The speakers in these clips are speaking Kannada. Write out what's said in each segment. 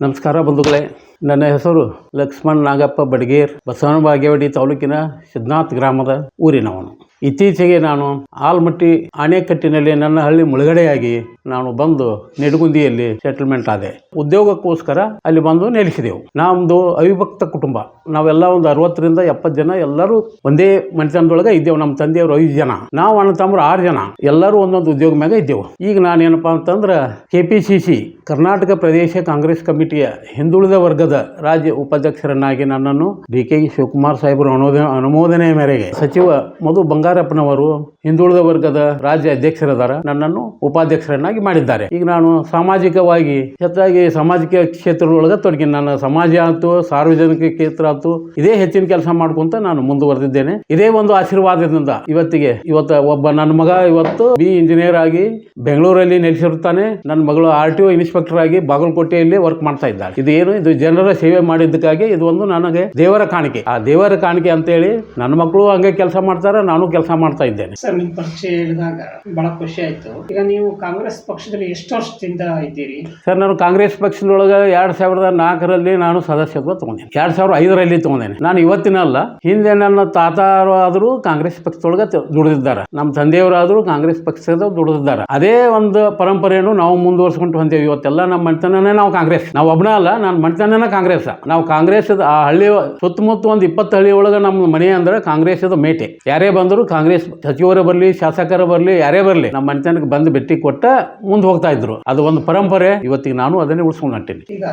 ನಮಸ್ಕಾರ ಬಂಧುಗಳೇ. ನನ್ನ ಹೆಸರು ಲಕ್ಷ್ಮಣ್ ನಾಗಪ್ಪ ಬಡಗೇರ್ ಬಸವನ ಬಾಗೇವಾಡಿ ತಾಲೂಕಿನ ಸಿದ್ಧನಾಥ್ ಗ್ರಾಮದ ಊರಿನವನು. ಇತ್ತೀಚೆಗೆ ನಾನು ಆಲ್ಮಟ್ಟಿ ಅಣೆಕಟ್ಟಿನಲ್ಲಿ ನನ್ನ ಹಳ್ಳಿ ಮುಳುಗಡೆಯಾಗಿ ನಾನು ಬಂದು ನೆಡಗುಂದಿಯಲ್ಲಿ ಸೆಟಲ್ಮೆಂಟ್ ಆದೆ. ಉದ್ಯೋಗಕ್ಕೋಸ್ಕರ ಅಲ್ಲಿ ಬಂದು ನೆಲೆಸಿದೆವು. ನಮ್ಮದು ಅವಿಭಕ್ತ ಕುಟುಂಬ. ನಾವೆಲ್ಲ ಒಂದು ಅರವತ್ತರಿಂದ ಎಪ್ಪತ್ತು ಜನ, ಎಲ್ಲರೂ ಒಂದೇ ಮನೆತನದೊಳಗೆ ಇದ್ದೇವೆ. ನಮ್ಮ ತಂದೆಯವರು ಐದು ಜನ, ನಾವು ಅಣ್ಣ ತಮ್ಮರು ಆರು ಜನ, ಎಲ್ಲರೂ ಒಂದೊಂದು ಉದ್ಯೋಗ ಮ್ಯಾಗ ಇದ್ದೆವು. ಈಗ ನಾನೇನಪ್ಪ ಅಂತಂದ್ರೆ K P C C Karnataka Pradesh Congress ಕಮಿಟಿಯ ಹಿಂದುಳಿದ ವರ್ಗದ ರಾಜ್ಯ ಉಪಾಧ್ಯಕ್ಷರನ್ನಾಗಿ ನನ್ನನ್ನು ಡಿ ಕೆ ಶಿವಕುಮಾರ್ ಸಾಹೇಬರು ಅನುಮೋದನೆ ಅನುಮೋದನೆ ಮೇರೆಗೆ ಸಚಿವ ಮಧು ಬಂಗಾರಪ್ಪನವರು ಹಿಂದುಳಿದ ವರ್ಗದ ರಾಜ್ಯ ಅಧ್ಯಕ್ಷರದಾರ ನನ್ನನ್ನು ಉಪಾಧ್ಯಕ್ಷರನ್ನಾಗಿ ಮಾಡಿದ್ದಾರೆ. ಈಗ ನಾನು ಸಾಮಾಜಿಕವಾಗಿ ಹೆಚ್ಚಾಗಿ ಸಾಮಾಜಿಕ ಕ್ಷೇತ್ರದೊಳಗೆ ತೊಡಗಿ ನನ್ನ ಸಮಾಜ ಆಯ್ತು, ಸಾರ್ವಜನಿಕ ಕ್ಷೇತ್ರ ಆಯ್ತು, ಇದೇ ಹೆಚ್ಚಿನ ಕೆಲಸ ಮಾಡ್ಕೊಂತ ನಾನು ಮುಂದುವರೆದಿದ್ದೇನೆ. ಇದೇ ಒಂದು ಆಶೀರ್ವಾದದಿಂದ ಇವತ್ತಿಗೆ ಇವತ್ತು ಒಬ್ಬ ನನ್ನ ಮಗ ಇವತ್ತು ಬಿ ಇಂಜಿನಿಯರ್ ಆಗಿ ಬೆಂಗಳೂರಲ್ಲಿ ನೆಲೆಸಿರುತ್ತಾನೆ. ನನ್ನ ಮಗಳು ಆರ್ ಟಿ ಇನ್ಸ್ಪೆಕ್ಟರ್ ಆಗಿ ಬಾಗಲಕೋಟೆಯಲ್ಲಿ ವರ್ಕ್ ಮಾಡ್ತಾ ಇದ್ದಾರೆ ಇದು ಏನು? ಇದು ಜನರ ಸೇವೆ ಮಾಡಿದ್ದಕ್ಕಾಗಿ ಇದು ಒಂದು ನನಗೆ ದೇವರ ಕಾಣಿಕೆ. ಆ ದೇವರ ಕಾಣಿಕೆ ಅಂತೇಳಿ ನನ್ನ ಮಕ್ಕಳು ಹಂಗೆ ಕೆಲಸ ಮಾಡ್ತಾರೆ, ನಾನು ಕೆಲಸ ಮಾಡ್ತಾ ಇದ್ದೇನೆ. ಸರ್ ನಿಮ್ಮ ಪರಿಚಯ ಹೇಳಿದಾಗ ಬಹಳ ಖುಷಿ ಆಯ್ತು. ಈಗ ನೀವು ಕಾಂಗ್ರೆಸ್ ಪಕ್ಷದಲ್ಲಿ ಎಷ್ಟು ವರ್ಷದಿಂದ ಇದ್ದೀರಿ? ಸರ್ ನಾನು ಕಾಂಗ್ರೆಸ್ ಪಕ್ಷದೊಳಗೆ ಎರಡ್ ಸಾವಿರದ ನಾಲ್ಕರಲ್ಲಿ ನಾನು ಸದಸ್ಯತ್ವ ತಗೊಂಡೇನೆ. ಎರಡ್ ಸಾವಿರದ ಐದರಲ್ಲಿ ತಗೊಂಡೇನೆ. ನಾನು ಇವತ್ತಿನ ಅಲ್ಲ ಹಿಂದೆ ನನ್ನ ತಾತಾರಾದರೂ ಆದರೂ ಕಾಂಗ್ರೆಸ್ ಪಕ್ಷದೊಳಗೆ ದುಡಿದಿದ್ದಾರೆ. ನಮ್ಮ ತಂದೆಯವರಾದರೂ ಕಾಂಗ್ರೆಸ್ ಪಕ್ಷದ ದುಡಿದಿದ್ದಾರೆ. ಅದೇ ಒಂದು ಪರಂಪರೆಯನ್ನು ನಾವು ಮುಂದುವರ್ಸ್ಕೊಂಡು ಬಂದೇವೆ ಇವತ್ತೆಲ್ಲ ನಮ್ಮ ಮನೆತನನೇ ನಾವು ಕಾಂಗ್ರೆಸ್. ನಾವು ಒಬ್ಬನ ಅಲ್ಲ ನನ್ನ ಮನೆತನನೇ ಕಾಂಗ್ರೆಸ್. ನಾವು ಕಾಂಗ್ರೆಸ್ ಆ ಹಳ್ಳಿ ಸುತ್ತಮುತ್ತ ಒಂದು ಇಪ್ಪತ್ತು ಹಳ್ಳಿ ಒಳಗೆ ನಮ್ಮ ಮನೆ ಅಂದ್ರೆ ಕಾಂಗ್ರೆಸ್ ಮೇಟೆ. ಯಾರೇ ಬಂದರೂ ಕಾಂಗ್ರೆಸ್ ಸಚಿವರೇ ಬರಲಿ ಶಾಸಕರ ಬರಲಿ ಯಾರೇ ಬರಲಿ ನಮ್ಮ ಮನೆತನಕ್ಕೆ ಬಂದು ಭೇಟಿ ಕೊಟ್ಟ ಮುಂದೆ ಹೋಗ್ತಾ ಇದ್ರು. ಅದು ಒಂದು ಪರಂಪರೆ. ಇವತ್ತಿಗೆ ನಾನು ಅದನ್ನೇ ಉಳಿಸ್ಕೊಂಡು ಹೊಂಟೀನಿ. ಈಗ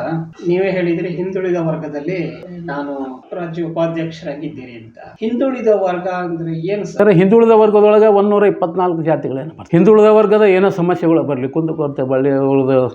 ನೀವೇ ಹೇಳಿದ್ರೆ ಹಿಂದುಳಿದ ವರ್ಗದಲ್ಲಿ ನಾನು ರಾಜ್ಯ ಉಪಾಧ್ಯಕ್ಷರಾಗಿದ್ದೀರಿ ಅಂತ. ಹಿಂದುಳಿದ ವರ್ಗ ಅಂದ್ರೆ ಏನು ಸರ್? ಹಿಂದುಳಿದ ವರ್ಗದೊಳಗೆ ಒಂದೂರ ಇಪ್ಪತ್ನಾಲ್ಕು ಜಾತಿಗಳೇನು ಹಿಂದುಳಿದ ವರ್ಗದ ಏನೋ ಸಮಸ್ಯೆಗಳು ಬರಲಿ ಕುಂದುಕೊರತೆ ಬರಲಿ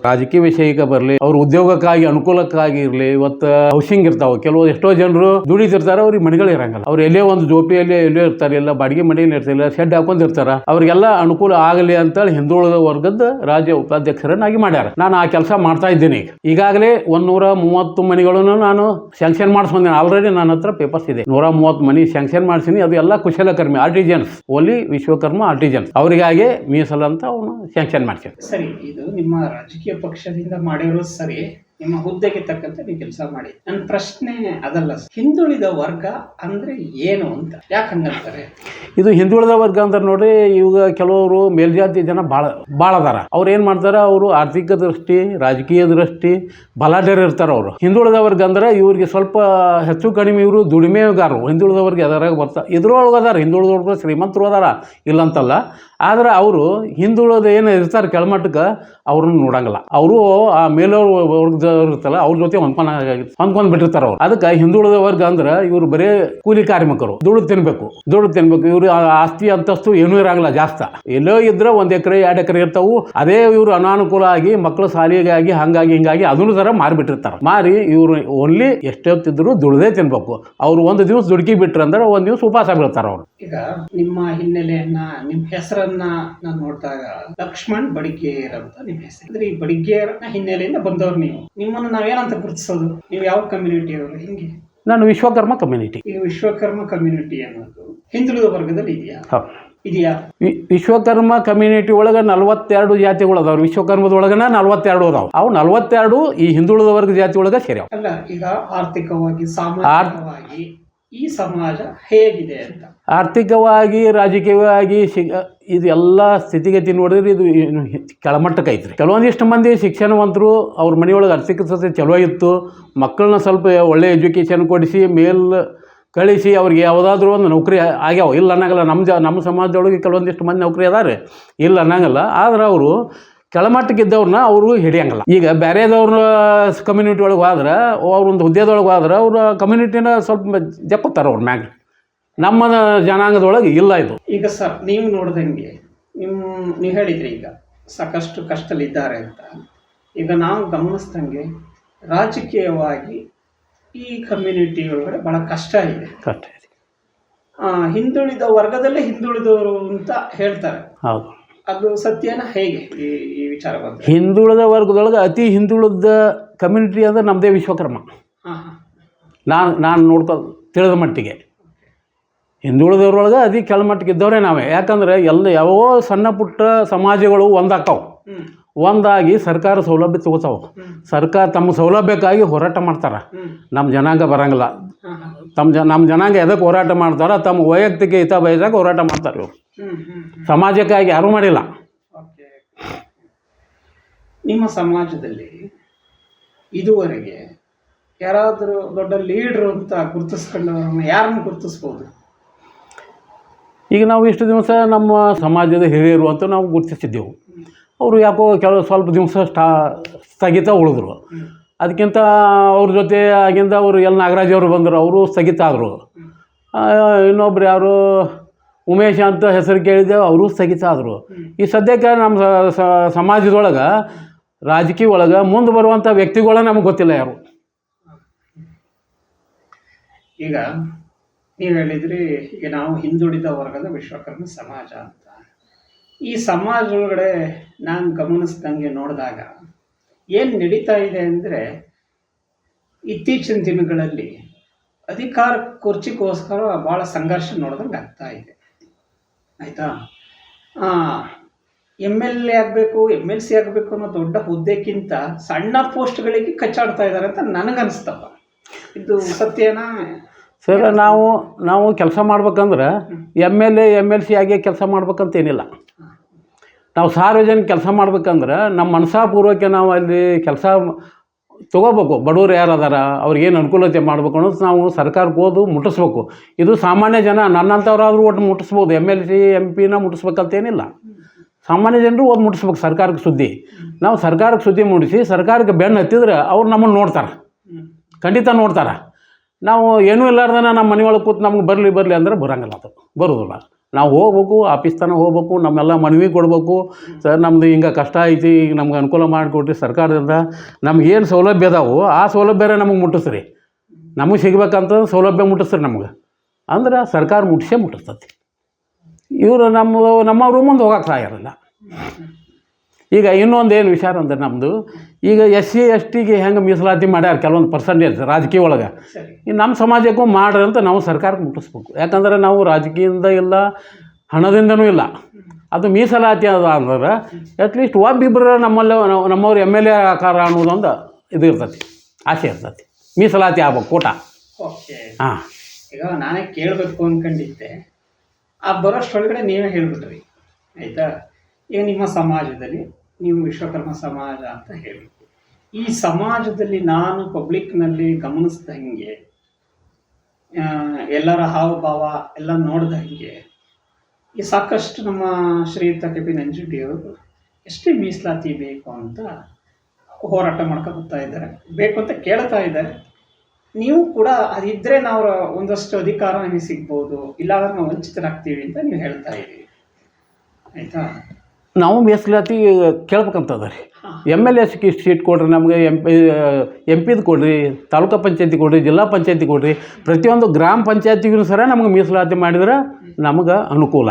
ರಾಜಕೀಯ ವಿಷಯಕ್ಕೆ ಬರಲಿ ಅವ್ರ ಉದ್ಯೋಗಕ್ಕಾಗಿ ಅನುಕೂಲಕ್ಕಾಗಿ ಇರಲಿ ಇವತ್ತು ಹೌಸಿಂಗ್ ಇರ್ತಾವೆ. ಕೆಲವು ಎಷ್ಟೋ ಜನರು ದುಡಿತಿರ್ತಾರೆ ಅವ್ರಿಗೆ ಮನೆಗಳು ಇರಂಗಿಲ್ಲ. ಅವ್ರು ಎಲ್ಲೇ ಒಂದು ಜೋಪಿಯಲ್ಲಿ ಎಲ್ಲೇ ಇರ್ತಾರೆ ಎಲ್ಲ ಬಾಡಿಗೆ ಮನೆಯಲ್ಲಿ ಇರ್ತಿಲ್ಲ ಶೆಡ್ ಹಾಕೊಂಡಿರ್ತಾರ. ಅವ್ರಿಗೆಲ್ಲ ಅನುಕೂಲ ಆಗಲಿ ಅಂತೇಳಿ ಹಿಂದುಳಿದ ವರ್ಗದ ರಾಜ್ಯ ಉಪಾಧ್ಯಕ್ಷರನ್ನಾಗಿ ಮಾಡ್ಯಾರ. ನಾನು ಆ ಕೆಲಸ ಮಾಡ್ತಾ ಇದ್ದೀನಿ. ಈಗ ಈಗಾಗಲೇ ಒಂದೂರ ಮೂವತ್ತು ಮನೆಗಳನ್ನು ನಾನು ಸ್ಯಾಂಕ್ಷನ್ ಮಾಡಿಸ್ಕೊಂಡೇನೆ ಆಲ್ರೆಡಿ ನನ್ನ ಹತ್ರ ಪೇಪರ್ಸ್ ಇದೆ. ನೂರ ಮೂವತ್ತು ಮನೆ ಸ್ಯಾಂಕ್ಷನ್ ಮಾಡಿಸಿನಿ. ಅದು ಎಲ್ಲ ಕುಶಲಕರ್ಮಿ ಆರ್ಟಿಜನ್ಸ್ ಓಲಿ ವಿಶ್ವಕರ್ಮ ಆರ್ಟಿಜನ್ಸ್ ಅವರಿಗಾಗಿ ಮೀಸಲಂತ ಅವನು ಸ್ಯಾಂಕ್ಷನ್ ಮಾಡ್ತೀನಿ ಸರಿ, ಇದು ನಿಮ್ಮ ರಾಜಕೀಯ ಪಕ್ಷದಿಂದ ಮಾಡಿರೋದು ಸರಿ. ನಿಮ್ಮ ಹುದ್ದೆಗೆ ತಕ್ಕಂತೆ ನೀವು ಕೆಲಸ ಮಾಡಿ. ನನ್ನ ಪ್ರಶ್ನೆ ಅದಲ್ಲ ಹಿಂದುಳಿದ ವರ್ಗ ಅಂದ್ರೆ ಏನು ಅಂತ? ಯಾಕಂಗಂತಾರೆ ಇದು ಹಿಂದುಳಿದ ವರ್ಗ ಅಂದ್ರೆ ನೋಡ್ರಿ, ಇವಾಗ ಕೆಲವರು ಮೇಲ್ಜಾತಿ ಜನ ಭಾಳ ಭಾಳ ಅದಾರ. ಅವ್ರು ಏನು ಮಾಡ್ತಾರೆ, ಅವರು ಆರ್ಥಿಕ ದೃಷ್ಟಿ, ರಾಜಕೀಯ ದೃಷ್ಟಿ, ಬಲಾಢ್ಯರು ಇರ್ತಾರೆ ಅವರು. ಹಿಂದುಳಿದ ವರ್ಗ ಅಂದ್ರೆ ಇವ್ರಿಗೆ ಸ್ವಲ್ಪ ಹೆಚ್ಚು ಕಡಿಮೆ ಇವರು ದುಡಿಮೆಗಾರರು. ಹಿಂದುಳಿದ ವರ್ಗ ಅದರಾಗ ಬರ್ತಾರೆ ಇದ್ರೊಳಗೆ ಅದಾರ ಹಿಂದುಳಿದ ವರ್ಗ ಶ್ರೀಮಂತರು ಅದಾರ, ಇಲ್ಲಂತಲ್ಲ. ಆದ್ರೆ ಅವರು ಹಿಂದುಳಿದ ಏನು ಇರ್ತಾರೆ ಕೆಳಮಟ್ಟಕ್ಕೆ ಅವ್ರನ್ನ ನೋಡಂಗಿಲ್ಲ. ಅವರು ಆ ಮೇಲವ್ರ ವರ್ಗದವ್ರು ಇರ್ತಲ್ಲ ಅವ್ರ ಜೊತೆ ಹೊಂದ್ಕೊಂಡಾಗಿ ಹೊಂದ್ಕೊಂಡ್ ಬಿಟ್ಟಿರ್ತಾರೆ ಅವ್ರು. ಅದಕ್ಕೆ ಹಿಂದುಳಿದ ವರ್ಗ ಅಂದ್ರೆ ಇವರು ಬರೇ ಕೂಲಿ ಕಾರ್ಮಿಕರು. ದುಡ್ಡು ತಿನ್ಬೇಕು. ದುಡ್ಡು ತಿನ್ಬೇಕು. ಇವರು ಆಸ್ತಿ ಅಂತಸ್ತು ಏನೂ ಇರಂಗಿಲ್ಲ ಜಾಸ್ತಿ. ಎಲ್ಲೋ ಇದ್ರೆ ಒಂದು ಎಕರೆ, ಎರಡು ಎಕರೆ ಇರ್ತಾವು. ಅದೇ ಇವರು ಅನಾನುಕೂಲ ಆಗಿ ಮಕ್ಕಳ ಸಾಲಿಗಾಗಿ, ಹಂಗಾಗಿ, ಹಿಂಗಾಗಿ ಅದನ್ನು ತರ ಮಾರಿಬಿಟ್ಟಿರ್ತಾರೆ. ಮಾರಿ ಇವರು ಓನ್ಲಿ ಎಷ್ಟೊತ್ತಿದ್ರು ದುಡ್ದೇ ತಿನ್ಬೇಕು. ಅವ್ರು ಒಂದು ದಿವಸ ದುಡುಕಿ ಬಿಟ್ರು ಅಂದ್ರೆ ಒಂದ್ ದಿವಸ ಉಪವಾಸ ಬೀಳ್ತಾರೆ ಅವ್ರು. ಈಗ ನಿಮ್ಮ ಹಿನ್ನೆಲೆಯನ್ನ, ನಿಮ್ಮ ಹೆಸರನ್ನ ನಾನು ನೋಡಿದಾಗ ಲಕ್ಷ್ಮಣ್ ಬಡಿಗೇರ್ ಅಂತ ನಿಮ್ಮ ಹೆಸರು. ಅಂದ್ರೆ ಈ ಬಡಿಗೇರ್ ಹಿನ್ನೆಲೆಯಿಂದ ಬಂದವ್ರು ನೀವು. ನಿಮ್ಮನ್ನು ನಾವೇನಂತ ಗುರುತಿಸೋದು? ನೀವು ಯಾವ ಕಮ್ಯುನಿಟಿ ಅವರು? ಹಿಂಗೆ? ನಾನು ವಿಶ್ವಕರ್ಮ ಕಮ್ಯುನಿಟಿ ಈ ವಿಶ್ವಕರ್ಮ ಕಮ್ಯುನಿಟಿ ಅನ್ನೋದು ಹಿಂದುಳಿದ ವರ್ಗದಲ್ಲಿ ಇದೆಯಾ? ಹೌದು ಇದೆಯಾ? ವಿಶ್ವಕರ್ಮ ಕಮ್ಯುನಿಟಿ ಒಳಗೆ ನಲವತ್ತೆರಡು ಜಾತಿಗಳು ಅದಾವ ವಿಶ್ವಕರ್ಮದೊಳಗನ ನಲವತ್ತೆರಡು ಅದಾವ. ಅವು ನಲವತ್ತೆರಡು ಈ ಹಿಂದುಳಿದ ವರ್ಗ ಜಾತಿ ಒಳಗೆ ಸೇರ್ಯಾವ. ಅಲ್ಲ ಈಗ ಆರ್ಥಿಕವಾಗಿ ಸಾಮಾಜಿಕವಾಗಿ ಈ ಸಮಾಜ ಹೇಗಿದೆ ಅಂತ. ಆರ್ಥಿಕವಾಗಿ, ರಾಜಕೀಯವಾಗಿ ಇದು ಎಲ್ಲ ಸ್ಥಿತಿಗತಿ ನೋಡಿದ್ರೆ ಇದು ಕೆಳಮಟ್ಟಕ್ಕೆ ಐತ್ರಿ. ಕೆಲವೊಂದಿಷ್ಟು ಮಂದಿ ಶಿಕ್ಷಣವಂತರು ಅವ್ರ ಮನೆಯೊಳಗೆ ಆರ್ಥಿಕತೆ ಚಲೋ ಇತ್ತು. ಮಕ್ಕಳನ್ನ ಸ್ವಲ್ಪ ಒಳ್ಳೆ ಎಜುಕೇಷನ್ ಕೊಡಿಸಿ, ಮೇಲ್ ಕಳಿಸಿ ಅವ್ರಿಗೆ ಯಾವುದಾದ್ರೂ ಒಂದು ನೌಕರಿ ಆಗ್ಯಾವ. ಇಲ್ಲ ಅನ್ನಂಗಿಲ್ಲ. ನಮ್ಮ ಜ ನಮ್ಮ ಸಮಾಜದೊಳಗೆ ಕೆಲವೊಂದಿಷ್ಟು ಮಂದಿ ನೌಕರಿ ಅದಾರೆ ಇಲ್ಲ ಅನ್ನಂಗಿಲ್ಲ. ಆದ್ರೆ ಅವರು ಕೆಳಮಟ್ಟಕ್ಕೆ ಇದ್ದವ್ರನ್ನ ಅವರು ಹಿಡಿಯಂಗಿಲ್ಲ. ಈಗ ಬೇರೆದವ್ರ ಕಮ್ಯುನಿಟಿ ಒಳಗೆ ಹೋದ್ರೆ ಅವ್ರೊಂದು ಹುದ್ದೆದೊಳಗೆ ಹೋದ್ರೆ ಅವ್ರ ಕಮ್ಯುನಿಟಿನ ಸ್ವಲ್ಪ ಜಪ್ಪತ್ತಾರ ಅವ್ರ ಮ್ಯಾಗ. ನಮ್ಮ ಜನಾಂಗದೊಳಗೆ ಇಲ್ಲ ಇದು. ಈಗ ಸರ್ ನೀವು ನೋಡ್ದಂಗೆ ನಿಮ್ಮ ನೀವು ಹೇಳಿದ್ರಿ ಈಗ ಸಾಕಷ್ಟು ಕಷ್ಟದಲ್ಲಿದ್ದಾರೆ ಅಂತ. ಈಗ ನಾವು ಗಮನಿಸ್ದಂಗೆ ರಾಜಕೀಯವಾಗಿ ಈ ಕಮ್ಯುನಿಟಿ ಒಳಗಡೆ ಬಹಳ ಕಷ್ಟ ಇದೆ. ಕಷ್ಟ ಇದೆ. ಹಿಂದುಳಿದ ವರ್ಗದಲ್ಲೇ ಹಿಂದುಳಿದವರು ಅಂತ ಹೇಳ್ತಾರೆ. ಹೌದು. ಅದು ಸತ್ಯನ ಹೇಗೆ ಈ ವಿಚಾರ ಬಂತು? ಹಿಂದುಳಿದ ವರ್ಗದೊಳಗೆ ಅತಿ ಹಿಂದುಳಿದ ಕಮ್ಯುನಿಟಿ ಅಂದ್ರೆ ನಮ್ಮದೇ ವಿಶ್ವಕರ್ಮ. ನಾನು ನಾನು ನೋಡ್ಕೊ ತಿಳಿದ ಮಟ್ಟಿಗೆ. ಹಿಂದುಳಿದವ್ರೊಳಗೆ ಅತಿ ಕೆಳಮಟ್ಟಿಗೆ ಇದ್ದವರೇ ನಾವೇ. ಯಾಕಂದ್ರೆ ಎಲ್ಲ ಯಾವೋ ಸಣ್ಣ ಪುಟ್ಟ ಸಮಾಜಗಳು ಒಂದಾಗ್ತಾವೆ. ಒಂದಾಗಿ ಸರ್ಕಾರ ಸೌಲಭ್ಯ ತಗೋತಾವ. ಸರ್ಕಾರ ತಮ್ಮ ಸೌಲಭ್ಯಕ್ಕಾಗಿ ಹೋರಾಟ ಮಾಡ್ತಾರೆ. ನಮ್ಮ ಜನಾಂಗ ಬರಂಗಿಲ್ಲ. ತಮ್ಮ ಜ ನಮ್ಮ ಜನಾಂಗ ಎದಕ್ಕೆ ಹೋರಾಟ ಮಾಡ್ತಾರೆ ತಮ್ಮ ವೈಯಕ್ತಿಕ ಹಿತ ಬಯಸಾಗ ಹೋರಾಟ ಮಾಡ್ತಾರೆ ಇವರು. ಸಮಾಜಕ್ಕಾಗಿ ಯಾರೂ ಮಾಡಿಲ್ಲ. ನಿಮ್ಮ ಸಮಾಜದಲ್ಲಿ ಇದುವರೆಗೆ ಯಾರಾದರೂ ದೊಡ್ಡ ಲೀಡ್ರು ಅಂತ ಗುರುತಿಸ್ಕೊಂಡವ್ರನ್ನ ಯಾರನ್ನು ಗುರುತಿಸ್ಬೋದು? ಈಗ ನಾವು ಇಷ್ಟು ದಿವಸ ನಮ್ಮ ಸಮಾಜದ ಹಿರಿಯರು ಅಂತ ನಾವು ಗುರುತಿಸಿದ್ದೆವು. ಅವರು ಯಾಕೋ ಕೆಲವು ಸ್ವಲ್ಪ ದಿವಸ ಸ್ಟಾ ಸ್ಥಗಿತ ಉಳಿದ್ರು. ಅದಕ್ಕಿಂತ ಅವ್ರ ಜೊತೆ ಆಗಿಂದ ಅವರು ಎಲ್ ನಾಗರಾಜ್ ಅವರು ಬಂದರು, ಅವರು ಸ್ಥಗಿತ ಆದರು. ಇನ್ನೊಬ್ರು ಯಾರು? ಉಮೇಶ್ ಅಂತ ಹೆಸರು ಕೇಳಿದೆ, ಅವರು ಸ್ಥಗಿತ ಆದರು. ಈ ಸದ್ಯಕ್ಕೆ ನಮ್ಮ ಸಮಾಜದೊಳಗೆ, ರಾಜಕೀಯ ಒಳಗೆ ಮುಂದೆ ಬರುವಂಥ ವ್ಯಕ್ತಿಗಳ ನಮಗೆ ಗೊತ್ತಿಲ್ಲ ಯಾರು. ಈಗ ನೀವು ಹೇಳಿದ್ರಿ, ಈಗ ನಾವು ಹಿಂದುಳಿದ ವರ್ಗದ ವಿಶ್ವಕರ್ಮ ಸಮಾಜ ಅಂತ. ಈ ಸಮಾಜ ಒಳಗಡೆ ನಾನು ಗಮನಿಸ್ದಂಗೆ ನೋಡಿದಾಗ ಏನು ನಡೀತಾ ಇದೆ ಅಂದರೆ ಇತ್ತೀಚಿನ ದಿನಗಳಲ್ಲಿ ಅಧಿಕಾರ ಕುರ್ಚಿಗೋಸ್ಕರ ಭಾಳ ಸಂಘರ್ಷ ನೋಡಿದಂಗೆ ಆಗ್ತಾ ಇದೆ. ಆಯಿತಾ? ಎಂ ಎಲ್ ಎ ಆಗಬೇಕು, ಎಂ ಎಲ್ ಸಿ ಆಗಬೇಕು ಅನ್ನೋ ದೊಡ್ಡ ಹುದ್ದೆಕ್ಕಿಂತ ಸಣ್ಣ ಪೋಸ್ಟ್ಗಳಿಗೆ ಕಚ್ಚಾಡ್ತಾ ಇದ್ದಾರೆ ಅಂತ ನನಗನ್ಸ್ತಪ್ಪ ಇದು ಸತ್ಯನಾ? ಸರ್, ನಾವು ನಾವು ಕೆಲಸ ಮಾಡ್ಬೇಕಂದ್ರೆ M L A, M L C ಆಗಿ ಕೆಲಸ ಮಾಡ್ಬೇಕಂತ ಏನಿಲ್ಲ. ನಾವು ಸಾರ್ವಜನಿಕ ಕೆಲಸ ಮಾಡ್ಬೇಕಂದ್ರೆ ನಮ್ಮ ಮನಸಾಪೂರ್ವಕ್ಕೆ ನಾವು ಅಲ್ಲಿ ಕೆಲಸ ತೊಗೋಬೇಕು. ಬಡವರು ಯಾರು ಅದಾರ ಅವ್ರಿಗೇನು ಅನುಕೂಲತೆ ಮಾಡಬೇಕು ಅನ್ನೋದು ನಾವು ಸರ್ಕಾರಕ್ಕೆ ಹೋದು ಮುಟ್ಟಿಸ್ಬೇಕು. ಇದು ಸಾಮಾನ್ಯ ಜನ ನನ್ನಂಥವ್ರಾದರೂ ಒಟ್ಟು ಮುಟ್ಟಿಸ್ಬೋದು. ಎಂ ಎಲ್ ಸಿ ಎಂ ಪಿನ ಮುಟ್ಟಿಸ್ಬೇಕಂತೇನಿಲ್ಲ ಸಾಮಾನ್ಯ ಜನರು ಓದಿ ಮುಟ್ಟಿಸ್ಬೇಕು ಸರ್ಕಾರಕ್ಕೆ ಸುದ್ದಿ. ನಾವು ಸರ್ಕಾರಕ್ಕೆ ಸುದ್ದಿ ಮೂಡಿಸಿ ಸರ್ಕಾರಕ್ಕೆ ಬೆನ್ನು ಹತ್ತಿದ್ರೆ ಅವ್ರು ನಮ್ಮನ್ನು ನೋಡ್ತಾರೆ. ಖಂಡಿತ ನೋಡ್ತಾರೆ. ನಾವು ಏನೂ ಇಲ್ಲಾರ್ದನ ನಮ್ಮ ಮನೆಯೊಳಗೆ ಕೂತು ನಮ್ಗೆ ಬರಲಿ ಬರಲಿ ಅಂದ್ರೆ ಬರೋಂಗಿಲ್ಲ ಅದು. ಬರೋದಿಲ್ಲ. ನಾವು ಹೋಗ್ಬೇಕು, ಆಫೀಸ್ ತನಕ ಹೋಗ್ಬೇಕು, ನಮ್ಮೆಲ್ಲ ಮನವಿ ಕೊಡಬೇಕು. ಸರ್ ನಮ್ಮದು ಹಿಂಗೆ ಕಷ್ಟ ಐತಿ ಈಗ ನಮ್ಗೆ ಅನುಕೂಲ ಮಾಡಿಕೊಟ್ರಿ ಸರ್ಕಾರದಿಂದ. ನಮ್ಗೇನು ಸೌಲಭ್ಯ ಅದಾವು, ಆ ಸೌಲಭ್ಯರೇ ನಮಗೆ ಮುಟ್ಟಿಸ್ರಿ. ನಮಗೆ ಸಿಗ್ಬೇಕಂತ ಸೌಲಭ್ಯ ಮುಟ್ಟಿಸ್ರಿ ನಮ್ಗೆ. ಅಂದ್ರೆ ಸರ್ಕಾರ ಮುಟ್ಟಿಸೇ ಮುಟ್ಟಿಸ್ತತಿ. ಇವರು ನಮ್ಮ ನಮ್ಮವ್ರು ಮುಂದೆ ಹೋಗಕ್ಕೆ ಸಾಯಾರಿಲ್ಲ ಈಗ ಇನ್ನೊಂದು ಏನು ವಿಚಾರ ಅಂದ್ರೆ ನಮ್ಮದು ಈಗ ಎಸ್ ಸಿ ಎಸ್ ಟಿಗೆ ಹೆಂಗೆ ಮೀಸಲಾತಿ ಮಾಡ್ಯಾರ ಕೆಲವೊಂದು ಪರ್ಸೆಂಟೇಜ್ ರಾಜಕೀಯ ಒಳಗೆ. ಈ ನಮ್ಮ ಸಮಾಜಕ್ಕೂ ಮಾಡ್ರಿ ಅಂತ ನಾವು ಸರ್ಕಾರಕ್ಕೆ ಮುಟ್ಟಿಸ್ಬೇಕು ಯಾಕಂದ್ರೆ ನಾವು ರಾಜಕೀಯದಿಂದ ಇಲ್ಲ ಹಣದಿಂದನೂ ಇಲ್ಲ. ಅದು ಮೀಸಲಾತಿ ಅದ ಅಂದ್ರೆ ಅಟ್ಲೀಸ್ಟ್ ಒಬ್ಬಿಬ್ಬರು ನಮ್ಮಲ್ಲಿ ನಮ್ಮವ್ರು ಎಂ ಎಲ್ ಎ ಆಕಾರ ಅನ್ನೋದೊಂದು ಇದು ಇರ್ತೈತಿ ಆಸೆ ಇರ್ತೈತಿ. ಮೀಸಲಾತಿ ಆಗ್ಬೇಕು ಕೂಟ. ಓಕೆ ಹಾಂ. ಈಗ ನಾನೇ ಕೇಳಬೇಕು ಅಂದ್ಕೊಂಡಿದ್ದೆ ಆ ಬರೋಷ್ಟೊಳಗಡೆ ನೀವೇ ಹೇಳ್ಬಿಟ್ರಿ. ಆಯಿತಾ? ಈಗ ನಿಮ್ಮ ಸಮಾಜದಲ್ಲಿ ನೀವು ವಿಶ್ವಕರ್ಮ ಸಮಾಜ ಅಂತ ಹೇಳಿ ಈ ಸಮಾಜದಲ್ಲಿ ನಾನು ಪಬ್ಲಿಕ್ನಲ್ಲಿ ಗಮನಿಸ್ದಂಗೆ ಹಿಂಗೆ ಎಲ್ಲರ ಹಾವಭಾವ ಎಲ್ಲ ನೋಡ್ದಂಗೆ ಈ ಸಾಕಷ್ಟು ನಮ್ಮ ಶ್ರೀಯುತ ಕೆ ಪಿ ನಂಜುಂಡಿಯವರು ಎಷ್ಟೇ ಮೀಸಲಾತಿ ಬೇಕು ಅಂತ ಹೋರಾಟ ಮಾಡ್ಕೊಂಡು ಬರ್ತಾ ಇದ್ದಾರೆ. ಬೇಕು ಅಂತ ಕೇಳ್ತಾ ಇದ್ದಾರೆ. ನೀವು ಕೂಡ ಅದಿದ್ರೆ ನಾವು ಒಂದಷ್ಟು ಅಧಿಕಾರ ನಮಗೆ ಸಿಗ್ಬೋದು ಇಲ್ಲಾಂದ್ರೆ ನಾವು ವಂಚಿತರಾಗ್ತೀವಿ ಅಂತ ನೀವು ಹೇಳ್ತಾ ಇದ್ದೀವಿ ಆಯ್ತಾ? ನಾವು ಮೀಸಲಾತಿ ಕೇಳ್ಬೇಕಂತದ ರೀ ಎಂ ಎಲ್ ಎ ಸೀಟ್ ಕೊಡ್ರಿ ನಮಗೆ ಎಂ ಪಿ ಎಂ ಪಿದು ಕೊಡ್ರಿ ತಾಲೂಕು ಪಂಚಾಯತಿ ಕೊಡ್ರಿ ಜಿಲ್ಲಾ ಪಂಚಾಯತಿ ಕೊಡ್ರಿ ಪ್ರತಿಯೊಂದು ಗ್ರಾಮ ಪಂಚಾಯತಿಗೂ ಸರ ನಮಗೆ ಮೀಸಲಾತಿ ಮಾಡಿದ್ರೆ ನಮಗೆ ಅನುಕೂಲ.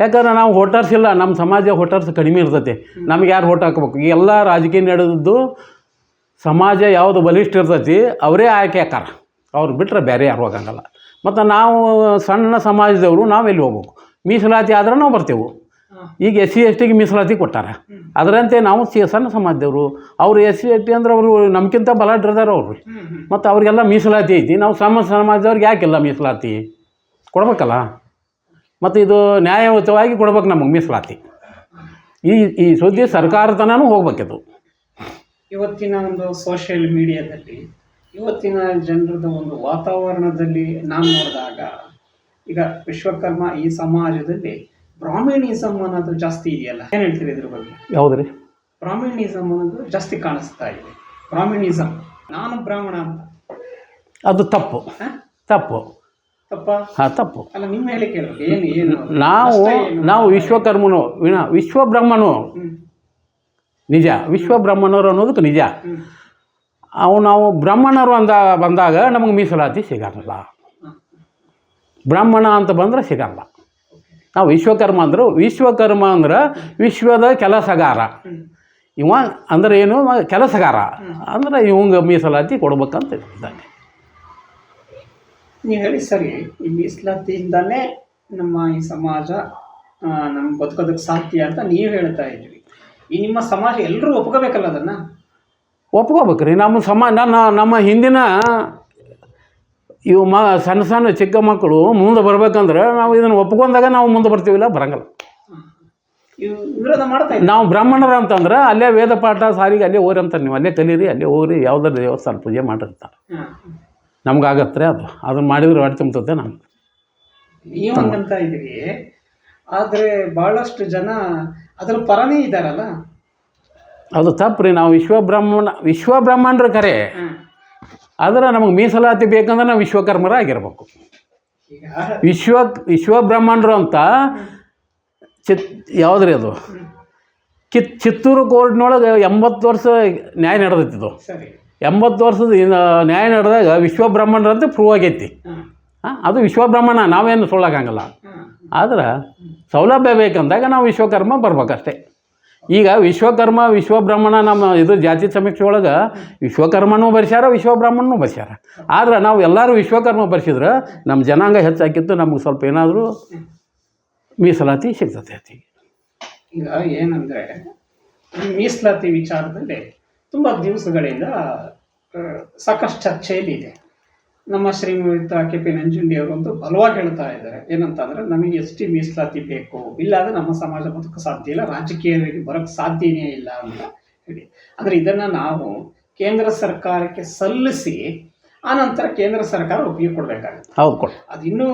ಯಾಕಂದ್ರೆ ನಾವು ಹೋಟರ್ಸ್ ಇಲ್ಲ ನಮ್ಮ ಸಮಾಜ ಹೋಟರ್ಸ್ ಕಡಿಮೆ ಇರ್ತೈತೆ. ನಮ್ಗೆ ಯಾರು ಹೋಟ್ ಹಾಕ್ಬೇಕು? ಎಲ್ಲ ರಾಜಕೀಯ ನಡೆದದ್ದು ಸಮಾಜ ಯಾವುದು ಬಲಿಷ್ಠ ಇರ್ತೈತಿ ಅವರೇ ಆಯ್ಕೆ ಹಾಕಾರ ಅವ್ರು ಬಿಟ್ಟರೆ ಬೇರೆ ಯಾರು ಹೋಗಂಗಲ್ಲ. ಮತ್ತು ನಾವು ಸಣ್ಣ ಸಮಾಜದವರು ನಾವು ಎಲ್ಲಿ ಹೋಗ್ಬೇಕು? ಮೀಸಲಾತಿ ಆದ್ರೆ ನಾವು ಬರ್ತೇವೆ. ಈಗ ಎಸ್ ಸಿ ಎಸ್ ಟಿಗೆ ಮೀಸಲಾತಿ ಕೊಟ್ಟಾರ. ಅದರಂತೆ ನಾವು ಸಿ ಸಣ್ಣ ಸಮಾಜದವರು, ಅವರು ಎಸ್ ಸಿ ಎಸ್ ಟಿ ಅಂದ್ರೆ ಅವರು ನಮ್ಗಿಂತ ಬಲಾಢ್ರದಾರ ಅವರು. ಮತ್ತು ಅವ್ರಿಗೆಲ್ಲ ಮೀಸಲಾತಿ ಐತಿ. ನಾವು ಸಮ ಸಮಾಜದವ್ರಿಗೆ ಯಾಕಿಲ್ಲ ಮೀಸಲಾತಿ? ಕೊಡ್ಬೇಕಲ್ಲ? ಮತ್ತು ಇದು ನ್ಯಾಯಯುತವಾಗಿ ಕೊಡ್ಬೇಕು ನಮಗೆ ಮೀಸಲಾತಿ. ಈ ಈ ಸುದ್ದಿ ಸರ್ಕಾರ ತನೂ ಹೋಗ್ಬೇಕಿದು ಇವತ್ತಿನ ಒಂದು ಸೋಷಿಯಲ್ ಮೀಡಿಯಾದಲ್ಲಿ ಇವತ್ತಿನ ಜನರದ ಒಂದು ವಾತಾವರಣದಲ್ಲಿ ನಾನು ನೋಡಿದಾಗ, ಈಗ ವಿಶ್ವಕರ್ಮ ಈ ಸಮಾಜದಲ್ಲಿ ಬ್ರಾಹ್ಮಣಿಸಮ್ ಅನ್ನೋದು ಜಾಸ್ತಿ ಇದೆಯಲ್ಲ? ಏನು ಹೇಳ್ತೀರಿ ಇದ್ರ ಬಗ್ಗೆ? ಯಾವ್ದ್ರಿ? ಬ್ರಾಹ್ಮಣಿಸಮ್ ಅನ್ನೋದು ಜಾಸ್ತಿ ಕಾಣಿಸ್ತಾ ಇದೆ. ಬ್ರಾಹ್ಮಣಿಸಮ್. ನಾನು ಬ್ರಾಹ್ಮಣ ಅಂತ. ಅದು ತಪ್ಪು. ಹ? ತಪ್ಪು. ತಪ್ಪ? ಹಾಂ ತಪ್ಪು. ಅಲ್ಲ ನಿಮ್ಮ ಹೇಳಿಕೆ ಏನು ಏನು? ನಾವು ಏನು? ನಾವು ವಿಶ್ವಕರ್ಮನು ವಿನ ವಿಶ್ವಬ್ರಹ್ಮನು. ಹ್ಮ್. ನಿಜ. ವಿಶ್ವಬ್ರಹ್ಮನವರು ಅನ್ನೋದಕ್ಕೆ ನಿಜ. ಹ್ಮ್. ಅವು ನಾವು ಬ್ರಾಹ್ಮಣರು ಅಂದ ಬಂದಾಗ ನಮಗೆ ಮೀಸಲಾತಿ ಸಿಗಲ್ಲ. ಬ್ರಾಹ್ಮಣ ಅಂತ ಬಂದ್ರೆ ಸಿಗಲ್ಲ. ನಾವು ವಿಶ್ವಕರ್ಮ ಅಂದರು ವಿಶ್ವಕರ್ಮ ಅಂದ್ರೆ ವಿಶ್ವದ ಕೆಲಸಗಾರ. ಇವ ಅಂದ್ರೆ ಏನು? ಕೆಲಸಗಾರ. ಅಂದ್ರೆ ಇವಂಗೆ ಮೀಸಲಾತಿ ಕೊಡ್ಬೇಕಂತ ಇದ್ದಾನೆ. ನೀವು ಹೇಳಿ ಸರಿ ಈ ಮೀಸಲಾತಿಯಿಂದಲೇ ನಮ್ಮ ಈ ಸಮಾಜ ನಮ್ಗೆ ನಮ್ಮ ಬದುಕೋದಕ್ಕೆ ಸಾಧ್ಯ ಅಂತ ನೀವು ಹೇಳ್ತಾ ಇದ್ದೀವಿ ಈ ನಿಮ್ಮ ಸಮಾಜ ಎಲ್ಲರೂ ಒಪ್ಕೋಬೇಕಲ್ಲ ಅದನ್ನು? ಒಪ್ಕೋಬೇಕ್ರಿ. ನಮ್ಮ ಸಮ ನನ್ನ ನಮ್ಮ ಹಿಂದಿನ ಇವು ಮ ಸಣ್ಣ ಸಣ್ಣ ಚಿಕ್ಕ ಮಕ್ಕಳು ಮುಂದೆ ಬರ್ಬೇಕಂದ್ರೆ ನಾವು ಇದನ್ನು ಒಪ್ಕೊಂಡಾಗ ನಾವು ಮುಂದೆ ಬರ್ತೀವಿಲ್ಲ ಬರಂಗಲ್ಲ. ನಾವು ಬ್ರಾಹ್ಮಣರು ಅಂತಂದ್ರೆ ಅಲ್ಲೇ ವೇದ ಪಾಠ ಸಾರಿಗೆ ಅಲ್ಲೇ ಹೋರಿ ಅಂತಾರೆ ನೀವು. ಅಲ್ಲೇ ಕಲೀರಿ ಅಲ್ಲೇ ಹೋಗ್ರಿ ಯಾವ್ದಾದ್ರು ದೇವಸ್ಥಾನ ಪೂಜೆ ಮಾಡಿರ್ತಾರೆ. ನಮ್ಗಾಗತ್ತೆ ಅದು. ಅದನ್ನ ಮಾಡಿದ್ರೆ ಹೊಟ್ಟೆ ತುಂಬುತ್ತೆ ನಾನು ನೀವು ಇದ್ದೀವಿ ಆದರೆ ಬಹಳಷ್ಟು ಜನ ಅದ್ರ ಪರನೇ ಇದ್ದಾರಲ್ಲ? ಅದು ತಪ್ಪು ರೀ. ನಾವು ವಿಶ್ವಬ್ರಹ್ಮಣ ವಿಶ್ವಬ್ರಹ್ಮಣರು ಕರೆ. ಹ್ಮ್. ಆದ್ರೆ ನಮಗೆ ಮೀಸಲಾತಿ ಬೇಕಂದ್ರೆ ನಾವು ವಿಶ್ವಕರ್ಮರ ಆಗಿರ್ಬೇಕು ವಿಶ್ವ ವಿಶ್ವಬ್ರಹ್ಮಣರು ಅಂತ ಚಿತ್, ಯಾವುದ್ರಿ ಅದು ಕಿತ್ ಚಿತ್ತೂರು ಕೋರ್ಟ್ನೊಳಗೆ ಎಂಬತ್ತು ವರ್ಷ ನ್ಯಾಯ ನಡೆದಿತ್ತು ಎಂಬತ್ತು ವರ್ಷದ ನ್ಯಾಯ ನಡೆದಾಗ ವಿಶ್ವಬ್ರಹ್ಮಣರು ಅಂತ ಪ್ರೂವ್ ಆಗೈತಿ. ಹಾಂ, ಅದು ವಿಶ್ವಬ್ರಹ್ಮಣ ನಾವೇನು ಸುಳ್ಳಾಗಂಗಲ್ಲ. ಆದ್ರೆ ಸೌಲಭ್ಯ ಬೇಕಂದಾಗ ನಾವು ವಿಶ್ವಕರ್ಮ ಬರ್ಬೇಕಷ್ಟೇ ಈಗ ವಿಶ್ವಕರ್ಮ, ವಿಶ್ವಬ್ರಹ್ಮಣ ನಮ್ಮ ಇದು ಜಾತಿ ಸಮೀಕ್ಷೆ ಒಳಗೆ ವಿಶ್ವಕರ್ಮನೂ ಬರ್ಸ್ಯಾರ ವಿಶ್ವಬ್ರಹ್ಮಣನೂ ಬರ್ಸ್ಯಾರ. ಆದ್ರೆ ನಾವು ಎಲ್ಲರೂ ವಿಶ್ವಕರ್ಮ ಬರ್ಸಿದ್ರೆ ನಮ್ಮ ಜನಾಂಗ ಹೆಚ್ಚಾಕಿತ್ತು, ನಮ್ಗೆ ಸ್ವಲ್ಪ ಏನಾದರೂ ಮೀಸಲಾತಿ ಸಿಗ್ತದೆ ಈಗ ಏನಂದರೆ ಮೀಸಲಾತಿ ವಿಚಾರದಲ್ಲಿ ತುಂಬ ದಿವಸಗಳಿಂದ ಸಾಕಷ್ಟು ಚರ್ಚೆಯಲ್ಲಿ ಇದೆ. ನಮ್ಮ ಶ್ರೀಮಂತ ಕೆ ಪಿ ನಂಜುಂಡಿ ಅವರಂತೂ ಬಲವಾಗಿ ಹೇಳ್ತಾ ಇದ್ದಾರೆ. ಏನಂತಂದ್ರೆ ನಮಗೆ ಎಸ್ ಟಿ ಮೀಸಲಾತಿ ಬೇಕು? ಇಲ್ಲಾಂದ್ರೆ ನಮ್ಮ ಸಮಾಜ ಬದುಕು ಸಾಧ್ಯ ಇಲ್ಲ ರಾಜಕೀಯವಾಗಿ ಬರೋಕ್ಕೆ ಸಾಧ್ಯನೇ ಇಲ್ಲ ಅಂತ ಹೇಳಿ. ಅಂದ್ರೆ ಇದನ್ನ ನಾವು ಕೇಂದ್ರ ಸರ್ಕಾರಕ್ಕೆ ಸಲ್ಲಿಸಿ ಆನಂತರ ಕೇಂದ್ರ ಸರ್ಕಾರ ಒಪ್ಪಿಗೆ ಕೊಡಬೇಕಾಗುತ್ತೆ. ಹೌದು ಅದು ಇನ್ನೂ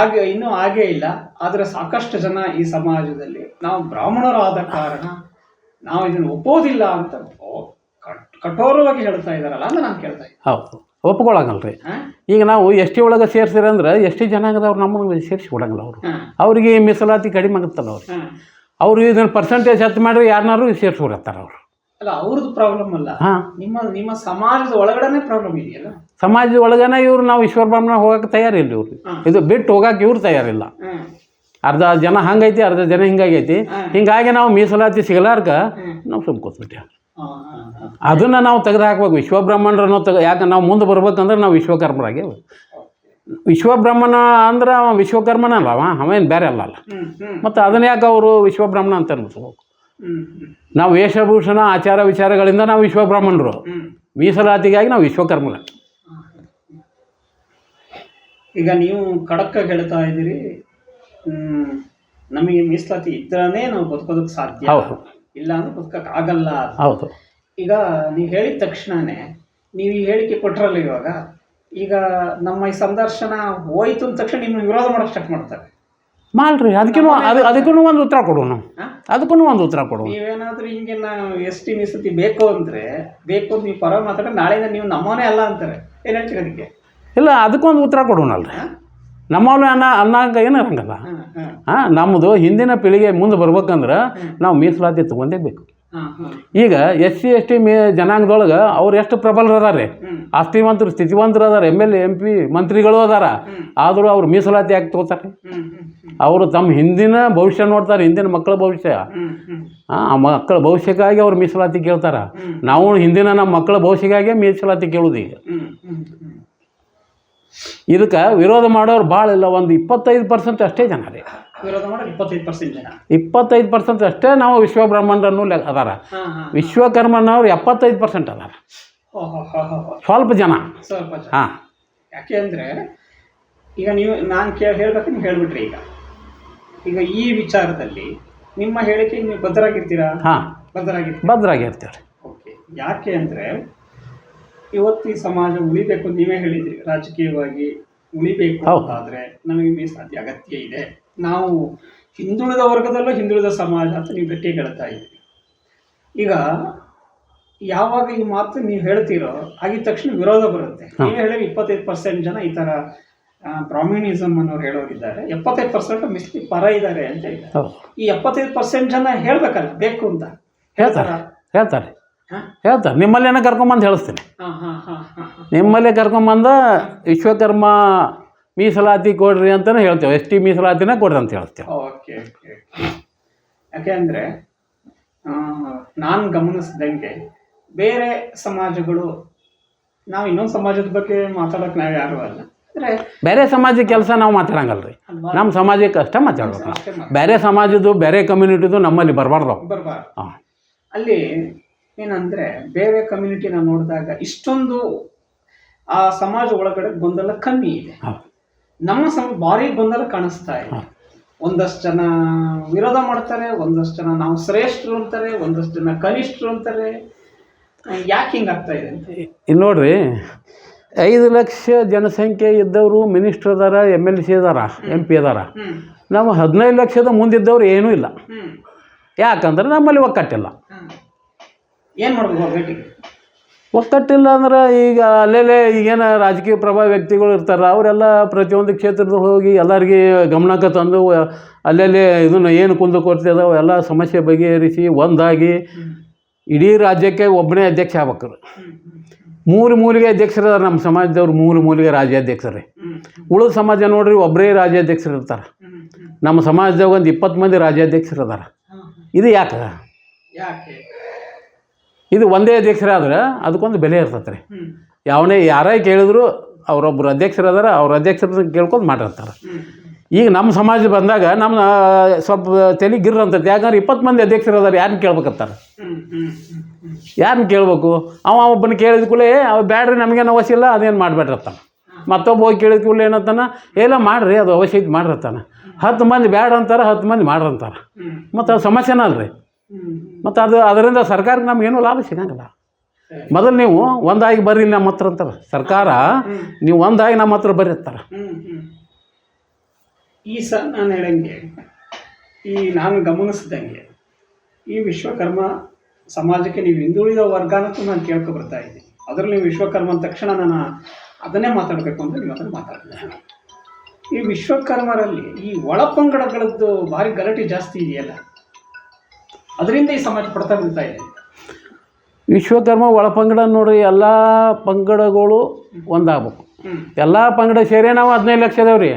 ಆಗ ಇನ್ನೂ ಆಗೇ ಇಲ್ಲ. ಆದರೆ ಸಾಕಷ್ಟು ಜನ ಈ ಸಮಾಜದಲ್ಲಿ ನಾವು ಬ್ರಾಹ್ಮಣರಾದ ಕಾರಣ ನಾವು ಇದನ್ನು ಒಪ್ಪೋದಿಲ್ಲ ಅಂತ ಕಠೋರವಾಗಿ ಹೇಳ್ತಾ ಇದ್ದಾರಲ್ಲ ಅಂತ ನಾನು ಕೇಳ್ತಾ ಇದ್ದೆ ಹೌದು. ಒಪ್ಕೊಳಂಗಲ್ಲ ರೀ ಈಗ ನಾವು ಎಸ್ ಟಿ ಒಳಗೆ ಸೇರ್ಸಿರಂದ್ರೆ ಎಸ್ ಟಿ ಜನಾಂಗದವ್ರು ನಮ್ಮನ್ನು ಸೇರಿಸಿ ಕೊಡಂಗಿಲ್ಲ ಅವರು. ಅವರಿಗೆ ಮೀಸಲಾತಿ ಕಡಿಮೆ ಆಗುತ್ತಲ್ಲ ಅವ್ರು ಅವರು ಇದನ್ನು ಪರ್ಸೆಂಟೇಜ್ ಹತ್ತು ಮಾಡಿದ್ರೆ ಯಾರನ್ನಾರು ಸೇರಿಸ್ಕೊಡತ್ತಾರೆ ಅವರು. ಅಲ್ಲ ಅವ್ರದ್ದು ಪ್ರಾಬ್ಲಮ್ ಅಲ್ಲ. ಹಾಂ. ನಿಮ್ಮ ನಿಮ್ಮ ಸಮಾಜದ ಒಳಗಡೆನೆ ಪ್ರಾಬ್ಲಮ್ ಇದೆಯಲ್ಲ? ಸಮಾಜದ ಒಳಗನೆ ಇವ್ರು ನಾವು ಈಶ್ವರ ಬ್ರಹ್ಮ ಹೋಗಕ್ಕೆ ತಯಾರಿಲ್ಲ ಇವ್ರು. ಇದು ಬಿಟ್ಟು ಹೋಗಕ್ಕೆ ಇವ್ರು ತಯಾರಿಲ್ಲ. ಅರ್ಧ ಜನ ಹಂಗೈತಿ ಅರ್ಧ ಜನ ಹಿಂಗಾಗೈತಿ. ಹಿಂಗಾಗಿ ನಾವು ಮೀಸಲಾತಿ ಸಿಗಲಾರ್ಕ ಹ್ಮ್. ನಾವು ಸುಮ್ ಕೂತ್ಬಿಟ್ಟೆ ಹಾ, ಹಾ, ಹಾ. ಅದನ್ನು ನಾವು ತೆಗೆದು ಹಾಕ್ಬೇಕು ವಿಶ್ವಬ್ರಹ್ಮಣರನ್ನು ತೆಗೆ ಯಾಕೆ ನಾವು ಮುಂದೆ ಬರ್ಬೇಕಂದ್ರೆ ನಾವು ವಿಶ್ವಕರ್ಮರಾಗಿ ವಿಶ್ವಬ್ರಹ್ಮಣ ಅಂದ್ರೆ ಅವ ವಿಶ್ವಕರ್ಮನ ಅಲ್ಲ ಅವ ಅವೇನು ಬೇರೆ ಅಲ್ಲ ಅಲ್ಲ. ಮತ್ತು ಅದನ್ನ ಯಾಕೆ ಅವರು ವಿಶ್ವಬ್ರಹ್ಮಣ ಅಂತ ಹ್ಮ್ ನಾವು ವೇಷಭೂಷಣ ಆಚಾರ ವಿಚಾರಗಳಿಂದ ನಾವು ವಿಶ್ವಬ್ರಹ್ಮಣರು. ಮೀಸಲಾತಿಗಾಗಿ ನಾವು ವಿಶ್ವಕರ್ಮನ ಈಗ ನೀವು ಕಡಕ್ಕ ಹೇಳ್ತಾ ಇದ್ದೀರಿ. ನಮಗೆ ಮೀಸಲಾತಿ ಇದ್ರೇ ನಾವು ಬದುಕೋದಕ್ಕೆ ಸಾಧ್ಯ. ಹೌದು. ಇಲ್ಲ ಅಂದ್ರೆ ಬದುಕಕ್ಕೆ ಆಗಲ್ಲ ಹೌದು. ಈಗ ನೀವು ಹೇಳಿದ ತಕ್ಷಣನೇ ನೀವು ಈ ಹೇಳಿಕೆ ಕೊಟ್ರಲ್ಲ ಇವಾಗ ಈಗ ನಮ್ಮ ಈ ಸಂದರ್ಶನ ಹೋಯ್ತು ಅಂದ ತಕ್ಷಣ ನಿಮ್ಮ ವಿರೋಧ ಮಾಡೋಕೆ ಸ್ಟಾರ್ಟ್ ಮಾಡ್ತಾರೆ. ಮಾಡ್ರಿ ಅದಕ್ಕೂ ಅದು ಅದಕ್ಕೂ ಒಂದು ಉತ್ತರ ಕೊಡು ನಾವು ಅದಕ್ಕೂ ಒಂದು ಉತ್ತರ ಕೊಡು ನೀವೇನಾದ್ರೂ ಹಿಂಗೆ ನಾವು ಎಸ್ ಟಿ ಮೀಸತಿ ಬೇಕು ಅಂದ್ರೆ ಬೇಕು ಅಂತ ನೀವು ಪರ ಮಾತಾಡ್ರೆ ನಾಳೆಯಿಂದ ನೀವು ನಮ್ಮನೇ ಅಲ್ಲ ಅಂತಾರೆ. ಏನು ಹೇಳ್ತೀರಿ ಅದಕ್ಕೆ? ಇಲ್ಲ ಅದಕ್ಕೊಂದು ಉತ್ತರ ಕೊಡೋಣಲ್ರಿ. ಹಾ? ನಮ್ಮವ್ನು ಅನ್ನ ಅನ್ನಂಗೆ ಏನು ಹಂಗಲ್ಲ ಹಾಂ ನಮ್ಮದು ಹಿಂದಿನ ಪೀಳಿಗೆ ಮುಂದೆ ಬರ್ಬೇಕಂದ್ರೆ ನಾವು ಮೀಸಲಾತಿ ತೊಗೊಂಡೇ ಬೇಕು. ಈಗ ಎಸ್ ಸಿ ಎಸ್ ಟಿ ಮೇ ಜನಾಂಗದೊಳಗೆ ಅವ್ರು ಎಷ್ಟು ಪ್ರಬಲರು ಅದಾರೆ ಆಸ್ತಿವಂತರು ಸ್ಥಿತಿವಂತರು ಅದಾರೆ M L A M P ಮಂತ್ರಿಗಳು ಅದಾರ. ಆದರೂ ಅವ್ರು ಮೀಸಲಾತಿ ಯಾಕೆ ತಗೋತಾರೆ? ಅವರು ತಮ್ಮ ಹಿಂದಿನ ಭವಿಷ್ಯ ನೋಡ್ತಾರೆ ಹಿಂದಿನ ಮಕ್ಕಳ ಭವಿಷ್ಯ. ಆ ಮಕ್ಕಳ ಭವಿಷ್ಯಕ್ಕಾಗಿ ಅವ್ರು ಮೀಸಲಾತಿ ಕೇಳ್ತಾರೆ. ನಾವು ಹಿಂದಿನ ನಮ್ಮ ಮಕ್ಕಳ ಭವಿಷ್ಯಕ್ಕಾಗಿ ಮೀಸಲಾತಿ ಕೇಳೋದು ಈಗ. ಇದಕ್ಕೆ ವಿರೋಧ ಮಾಡೋರು ಭಾಳ ಇಲ್ಲ ಒಂದು ಇಪ್ಪತ್ತೈದು ಪರ್ಸೆಂಟ್ ಅಷ್ಟೇ ಜನ ರೀ. ವಿರೋಧ ಮಾಡೋರು ಇಪ್ಪತ್ತೈದು ಪರ್ಸೆಂಟ್ ಜನ. ಇಪ್ಪತ್ತೈದು ಪರ್ಸೆಂಟ್ ಅಷ್ಟೇ ನಾವು ವಿಶ್ವಬ್ರಹ್ಮಣರನ್ನು ಲೆ ಅದಾರ. ವಿಶ್ವಕರ್ಮನವ್ರು ಎಪ್ಪತ್ತೈದು ಪರ್ಸೆಂಟ್ ಅದಾರ. ಸ್ವಲ್ಪ ಜನ. ಸ್ವಲ್ಪ ಜನ. ಹಾಂ. ಯಾಕೆ ಅಂದರೆ ಈಗ ನೀವು ನಾನು ಕೇಳ ಹೇಳ್ಬೇಕು ನೀವು ಹೇಳ್ಬಿಟ್ರಿ ಈಗ. ಈಗ ಈ ವಿಚಾರದಲ್ಲಿ ನಿಮ್ಮ ಹೇಳಿಕೆ ನೀವು ಬದ್ಧರಾಗಿರ್ತೀರಾ? ಹಾಂ. ಭದ್ರಾಗಿ ಭದ್ರಾಗಿರ್ತೀವಿ ಓಕೆ. ಯಾಕೆ ಅಂದರೆ ಇವತ್ತು ಈ ಸಮಾಜ ಉಳಿಬೇಕು ನೀವೇ ಹೇಳಿದ್ರಿ. ರಾಜಕೀಯವಾಗಿ ಉಳಿಬೇಕು ಆದ್ರೆ ನಮಗೆ ಮೀಸಲಾತಿ ಅಗತ್ಯ ಇದೆ. ನಾವು ಹಿಂದುಳಿದ ವರ್ಗದಲ್ಲೂ ಹಿಂದುಳಿದ ಸಮಾಜ ಅಂತ ನೀವು ಗಟ್ಟಿ ಹೇಳ್ತಾ ಇದ್ದೀರಿ. ಈಗ ಯಾವಾಗ ಈ ಮಾತು ನೀವು ಹೇಳ್ತೀರೋ ಆಗಿದ ತಕ್ಷಣ ವಿರೋಧ ಬರುತ್ತೆ. ನೀವು ಹೇಳಿ ಇಪ್ಪತ್ತೈದು ಪರ್ಸೆಂಟ್ ಜನ ಈ ತರ ಬ್ರಾಹ್ಮಿಣಿಸಮ್ ಅನ್ನೋರು ಹೇಳೋರಿದ್ದಾರೆ. ಎಪ್ಪತ್ತೈದು ಪರ್ಸೆಂಟ್ ಮಿಸ್ಲಿ ಪರ ಇದ್ದಾರೆ ಅಂತ ಈ ಎಪ್ಪತ್ತೈದು ಪರ್ಸೆಂಟ್ ಜನ ಹೇಳ್ಬೇಕಲ್ಲ ಬೇಕು ಅಂತ. ಹೇಳ್ತಾರೆ? ಹೇಳ್ತಾರೆ. ಹೇಳ್ತಾರೆ ನಿಮ್ಮಲ್ಲೇನ ಕರ್ಕೊಂಬಂದು ಹೇಳಿಸ್ತೀನಿ ನಿಮ್ಮಲ್ಲೇ ಕರ್ಕೊಂಬಂದು ವಿಶ್ವಕರ್ಮ ಮೀಸಲಾತಿ ಕೊಡ್ರಿ ಅಂತಲೇ ಹೇಳ್ತೇವೆ. ಎಸ್ ಟಿ ಮೀಸಲಾತಿನ ಕೊಡ್ರಿ ಅಂತ ಹೇಳ್ತೇವೆ. ಓಕೆ ಓಕೆ ಯಾಕೆ ಅಂದರೆ ನಾನು ಗಮನಿಸಿದಂಗೆ ಬೇರೆ ಸಮಾಜಗಳು ನಾವು ಇನ್ನೊಂದು ಸಮಾಜದ ಬಗ್ಗೆ ಮಾತಾಡೋಕೆ ನಾವು ಯಾರು ಅಲ್ಲ. ಬೇರೆ ಸಮಾಜದ ಕೆಲಸ ನಾವು ಮಾತಾಡಂಗಲ್ಲ ರೀ ನಮ್ಮ ಸಮಾಜಕ್ಕೆ ಅಷ್ಟೇ ಮಾತಾಡ್ಬೇಕು ಬೇರೆ ಸಮಾಜದ್ದು ಬೇರೆ ಕಮ್ಯುನಿಟಿದು ನಮ್ಮಲ್ಲಿ ಬರಬಾರ್ದು ಬರಬಾರ್ದು. ಹಾಂ. ಅಲ್ಲಿ ಏನಂದ್ರೆ ಬೇರೆ ಕಮ್ಯುನಿಟಿನ ನೋಡಿದಾಗ ಇಷ್ಟೊಂದು ಆ ಸಮಾಜ ಒಳಗಡೆ ಗೊಂದಲ ಕಮ್ಮಿ ಇದೆ. ನಮ್ಮ ಸಮ ಭಾರಿ ಗೊಂದಲ ಕಾಣಿಸ್ತಾ ಇದೆ. ಒಂದಷ್ಟು ಜನ ವಿರೋಧ ಮಾಡ್ತಾರೆ ಒಂದಷ್ಟು ಜನ ನಾವು ಶ್ರೇಷ್ಠರು ಅಂತಾರೆ ಒಂದಷ್ಟು ಜನ ಕನಿಷ್ಠರು ಅಂತಾರೆ. ಯಾಕೆ ಹಿಂಗಾಗ್ತಾ ಇದೆ ಅಂತ? ಇಲ್ಲಿ ನೋಡ್ರಿ ಐದು ಲಕ್ಷ ಜನಸಂಖ್ಯೆ ಇದ್ದವರು ಮಿನಿಸ್ಟರ್ ಅದಾರ ಎಂ ಎಲ್ ಸಿ ಅದಾರ ಎಂ ಪಿ ಅದಾರ. ನಾವು ಹದಿನೈದು ಲಕ್ಷದ ಮುಂದಿದ್ದವ್ರು ಏನೂ ಇಲ್ಲ. ಯಾಕಂದ್ರೆ ನಮ್ಮಲ್ಲಿ ಒಕ್ಕಟ್ಟಿಲ್ಲ. ಏನ್ ಮಾಡ್ಬೇಕು ಒಗ್ಗಟ್ಟಿಗೆ ಒಕ್ಕಟ್ಟಿಲ್ಲ ಅಂದ್ರೆ ಈಗ ಅಲ್ಲೆಲ್ಲೇ ಈಗೇನು ರಾಜಕೀಯ ಪ್ರಭಾವ ವ್ಯಕ್ತಿಗಳು ಇರ್ತಾರೆ ಅವರೆಲ್ಲ ಪ್ರತಿಯೊಂದು ಕ್ಷೇತ್ರದಲ್ಲಿ ಹೋಗಿ ಎಲ್ಲರಿಗೆ ಗಮನಕ್ಕೆ ತಂದು ಅಲ್ಲೆಲ್ಲೇ ಇದನ್ನು ಏನು ಕುಂದುಕೊರತೆ ಅದಾವ ಎಲ್ಲ ಸಮಸ್ಯೆ ಬಗೆಹರಿಸಿ ಒಂದಾಗಿ ಇಡೀ ರಾಜ್ಯಕ್ಕೆ ಒಬ್ಬನೇ ಅಧ್ಯಕ್ಷ ಆಗ್ಬೇಕು ಮೂರು ಮೂಲಿಗೆ ಅಧ್ಯಕ್ಷರು ನಮ್ಮ ಸಮಾಜದವ್ರು ಮೂರು ಮೂಲಿಗೆ ರಾಜ್ಯಾಧ್ಯಕ್ಷರೇ. ಉಳಿದ ಸಮಾಜ ನೋಡ್ರಿ ಒಬ್ಬರೇ ರಾಜ್ಯಾಧ್ಯಕ್ಷರು ಇರ್ತಾರೆ ನಮ್ಮ ಸಮಾಜದಾಗ ಒಂದು ಇಪ್ಪತ್ತು ಮಂದಿ ರಾಜ್ಯಾಧ್ಯಕ್ಷರು ಅದಾರ ಇದು ಯಾಕೆ? ಯಾಕೆ? ಇದು ಒಂದೇ ಅಧ್ಯಕ್ಷರಾದ್ರೆ ಅದಕ್ಕೊಂದು ಬೆಲೆ ಇರ್ತೈತೆ ರೀ. ಯಾವನೇ ಯಾರೇ ಕೇಳಿದ್ರು ಅವರೊಬ್ಬರು ಅಧ್ಯಕ್ಷರು ಅದಾರ ಅವ್ರ ಅಧ್ಯಕ್ಷರ ಕೇಳ್ಕೊಂಡು ಮಾಡಿರ್ತಾರೆ ಈಗ ನಮ್ಮ ಸಮಾಜ ಬಂದಾಗ ನಮ್ಮ ಸ್ವಲ್ಪ ತಲೆ ಗಿರ್ ಅಂತೈತೆ. ಯಾಕಂದ್ರೆ ಇಪ್ಪತ್ತು ಮಂದಿ ಅಧ್ಯಕ್ಷರು ಅದಾರ ಯಾರನ್ನ ಕೇಳ್ಬೇಕಂತಾರೆ ಯಾರನ್ನ ಕೇಳಬೇಕು? ಅವ ಒಬ್ಬನ ಕೇಳಿದ ಕೂಡಲೇ ಅವ ಬ್ಯಾಡ್ರಿ ನಮಗೇನು ಅವಶ್ಯ ಇಲ್ಲ ಅದೇನು ಮಾಡಿಬಿಟ್ಟಿರ್ತಾನೆ ಮತ್ತೊಬ್ಬ ಹೋಗಿ ಕೇಳಿದ ಕೂಡಲೇ ಏನತ್ತಾನ ಎಲ್ಲ ಮಾಡ್ರಿ ಅದು ಅವಶ್ಯ ಇದು ಮಾಡಿರ್ತಾನೆ ಹತ್ತು ಮಂದಿ ಬ್ಯಾಡ ಅಂತಾರೆ ಹತ್ತು ಮಂದಿ ಮಾಡ್ರಂತಾರೆ. ಮತ್ತು ಅದು ಸಮಸ್ಯೆನ ಅಲ್ರಿ? ಹ್ಮ್ ಮತ್ತು ಅದು ಅದರಿಂದ ಸರ್ಕಾರಕ್ಕೆ ನಮಗೇನು ಲಾಭ ಸಿಗಂಗಿಲ್ಲ. ಮೊದಲು ನೀವು ಒಂದಾಗಿ ಬರ್ರಿ ನಮ್ಮ ಹತ್ರ ಅಂತಾರೆ. ಸರ್ಕಾರ ನೀವು ಒಂದಾಗಿ ನಮ್ಮ ಹತ್ರ ಬರೀತಾರೆ ಈ ಸರ್ ನಾನು ಹೇಳಂಗೆ ಈ ನಾನು ಗಮನಿಸಿದಂಗೆ ಈ ವಿಶ್ವಕರ್ಮ ಸಮಾಜಕ್ಕೆ ನೀವು ಹಿಂದುಳಿದ ವರ್ಗ ಅನ್ನೋದು ನಾನು ಕೇಳ್ಕೊ ಬರ್ತಾ ಇದ್ದೀನಿ. ಅದರಲ್ಲಿ ನೀವು ವಿಶ್ವಕರ್ಮ ಅಂದ ತಕ್ಷಣ ನಾನು ಅದನ್ನೇ ಮಾತಾಡಬೇಕು ಅಂತ ನೀವು ಅದನ್ನು ಮಾತಾಡಿದೆ. ಈ ವಿಶ್ವಕರ್ಮರಲ್ಲಿ ಈ ಒಳಪಂಗಡಗಳದ್ದು ಭಾರಿ ಗಲಾಟೆ ಜಾಸ್ತಿ ಇದೆಯಲ್ಲ? ಅದರಿಂದ ಈ ಸಮಾಜ ಪಡ್ತಾ ಬಿಡ್ತಾ ಇದೆ ವಿಶ್ವಕರ್ಮ ಒಳಪಂಗಡ ನೋಡಿ ಎಲ್ಲ ಪಂಗಡಗಳು ಒಂದಾಗಬೇಕು. ಎಲ್ಲ ಪಂಗಡ ಸೇರಿ ನಾವು ಹದಿನೈದು ಲಕ್ಷ ಅದೇವ್ರಿ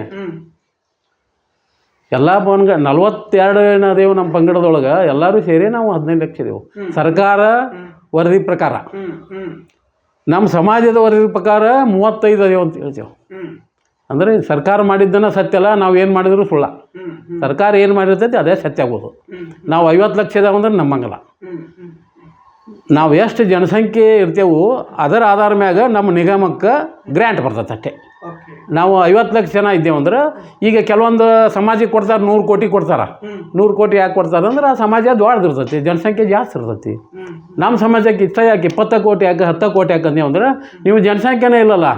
ಎಲ್ಲ ಪಂಗ ನಲ್ವತ್ತೆರಡು ಏನದೇವು ನಮ್ಮ ಪಂಗಡದೊಳಗೆ ಎಲ್ಲರೂ ಸೇರಿ ನಾವು ಹದಿನೈದು ಲಕ್ಷ ಇದೇವು ಸರ್ಕಾರ ವರದಿ ಪ್ರಕಾರ. ನಮ್ಮ ಸಮಾಜದ ವರದಿ ಪ್ರಕಾರ ಮೂವತ್ತೈದು ಅದೇವು ಅಂತ ಹೇಳ್ತೇವೆ. ಅಂದರೆ ಸರ್ಕಾರ ಮಾಡಿದ್ದನ್ನು ಸತ್ಯ ಅಲ್ಲ ನಾವು ಏನು ಮಾಡಿದ್ರು ಸುಳ್ಳ. ಸರ್ಕಾರ ಏನು ಮಾಡಿರ್ತೈತಿ ಅದೇ ಸತ್ಯ ಆಗೋದು. ನಾವು ಐವತ್ತು ಲಕ್ಷ ಇದಾವೆ ಅಂದ್ರೆ ನಮ್ಮಂಗಲ್ಲ. ನಾವು ಎಷ್ಟು ಜನಸಂಖ್ಯೆ ಇರ್ತೇವೆ ಅದರ ಆಧಾರ ಮ್ಯಾಗ ನಮ್ಮ ನಿಗಮಕ್ಕೆ ಗ್ರ್ಯಾಂಟ್ ಬರ್ತೈತೆ ಅಷ್ಟೇ. ನಾವು ಐವತ್ತು ಲಕ್ಷ ಜನ ಇದ್ದೇವೆ ಅಂದ್ರೆ ಈಗ ಕೆಲವೊಂದು ಸಮಾಜಕ್ಕೆ ಕೊಡ್ತಾರೆ ನೂರು ಕೋಟಿ ಕೊಡ್ತಾರೆ. ನೂರು ಕೋಟಿ ಯಾಕೆ ಕೊಡ್ತಾರೆ ಅಂದ್ರೆ ಆ ಸಮಾಜ ದೊಡ್ಡದಿರ್ತೈತಿ ಜನಸಂಖ್ಯೆ ಜಾಸ್ತಿ ಇರ್ತೈತಿ. ನಮ್ಮ ಸಮಾಜಕ್ಕೆ ಇಷ್ಟ ಯಾಕೆ ಇಪ್ಪತ್ತು ಕೋಟಿ ಯಾಕೆ ಹತ್ತು ಕೋಟಿ ಯಾಕೆ ಅಂದ್ರೆ ನೀವು ಜನಸಂಖ್ಯೆನೇ ಇಲ್ಲಲ್ಲ.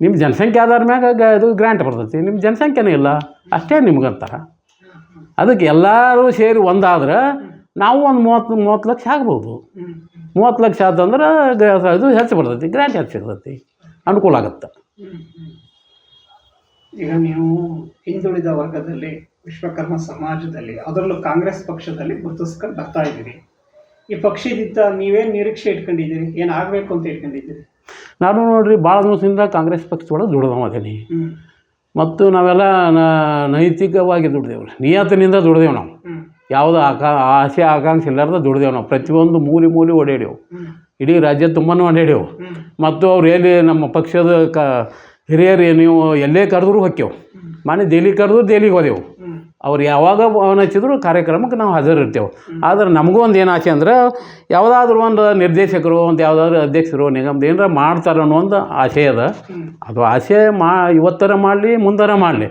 ನಿಮ್ಮ ಜನಸಂಖ್ಯೆ ಆಧಾರ ಮ್ಯಾಗ ಗ- ಇದು ಗ್ರ್ಯಾಂಟ್ ಬರ್ತೈತಿ. ನಿಮ್ಮ ಜನಸಂಖ್ಯೆನೇ ಇಲ್ಲ. ಅಷ್ಟೇ ನಿಮ್ಗಂತಾರ. ಅದಕ್ಕೆ ಎಲ್ಲರೂ ಸೇರಿ ಒಂದಾದ್ರೆ ನಾವು ಒಂದು ಮೂವತ್ತು ಮೂವತ್ತು ಲಕ್ಷ ಆಗ್ಬೋದು. ಮೂವತ್ತು ಲಕ್ಷ ಆತಂದ್ರೆ ಇದು ಹೆಚ್ಚು ಬರ್ತೈತಿ ಗ್ರ್ಯಾಂಟ್ ಹೆಚ್ಚು ಇರ್ತೈತಿ ಅನುಕೂಲ ಆಗುತ್ತೆ. ಈಗ ನೀವು ಹಿಂದುಳಿದ ವರ್ಗದಲ್ಲಿ, ವಿಶ್ವಕರ್ಮ ಸಮಾಜದಲ್ಲಿ, ಅದರಲ್ಲೂ ಕಾಂಗ್ರೆಸ್ ಪಕ್ಷದಲ್ಲಿ ಗುರುತಿಸ್ಕೊಂಡು ಬರ್ತಾ ಇದ್ದೀರಿ. ಈ ಪಕ್ಷದಿಂದ ನೀವೇನು ನಿರೀಕ್ಷೆ ಇಟ್ಕೊಂಡಿದ್ದೀರಿ? ಏನು ಆಗಬೇಕು ಅಂತ ಇಟ್ಕೊಂಡಿದ್ದೀರಿ? ನಾನು ನೋಡ್ರಿ ಭಾಳ ದಿವಸದಿಂದ ಕಾಂಗ್ರೆಸ್ ಪಕ್ಷದೊಳಗೆ ದುಡ್ದವ ಅದೀನಿ ಹ್ಮ್. ಮತ್ತು ನಾವೆಲ್ಲ ನ- ನೈತಿಕವಾಗಿ ದುಡ್ದೇವು ನಿಯತನಿಂದ ದುಡ್ದೇವು ನಾವು. ಯಾವುದು ಆಕಾ ಆಸೆ ಆಕಾಂಕ್ಷೆ ಇಲ್ಲಾರ್ದ ದುಡ್ದೇವು ನಾವು. ಪ್ರತಿಯೊಂದು ಮೂಲೆ ಮೂಲೆ ಓಡಾಡೇವು ಹ್ಮ್. ಇಡೀ ರಾಜ್ಯ ತುಂಬಾ ಓಡಾಡೇವು ಮತ್ತು ಅವ್ರು ಎಲ್ಲಿ ನಮ್ಮ ಪಕ್ಷದ ಕ ಹಿರಿಯರು ನೀವು ಎಲ್ಲೇ ಕರೆದ್ರೂ ಹೊಕ್ಕೇವು ಮನೆ ದೆಹಲಿ ಕರೆದ್ರು ದೆಹಲಿಗೆ ಹೋದೆವು. ಅವ್ರು ಯಾವಾಗ ಫೋನ್ ಹಚ್ಚಿದ್ರು ಕಾರ್ಯಕ್ರಮಕ್ಕೆ ನಾವು ಹಾಜರಿರ್ತೇವೆ. ಆದ್ರೆ ನಮಗೂ ಒಂದು ಏನು ಆಸೆ ಅಂದ್ರೆ ಯಾವುದಾದ್ರೂ ಒಂದು ನಿರ್ದೇಶಕರು ಒಂದು ಯಾವುದಾದ್ರೂ ಅಧ್ಯಕ್ಷರು ನಿಗಮದ ಏನಾರ ಮಾಡ್ತಾರೆ ಅನ್ನೋ ಒಂದು ಆಸೆ ಅದ. ಅದು ಆಸೆ ಮಾ ಇವತ್ತರ ಮಾಡಲಿ ಮುಂದರ ಮಾಡಲಿ.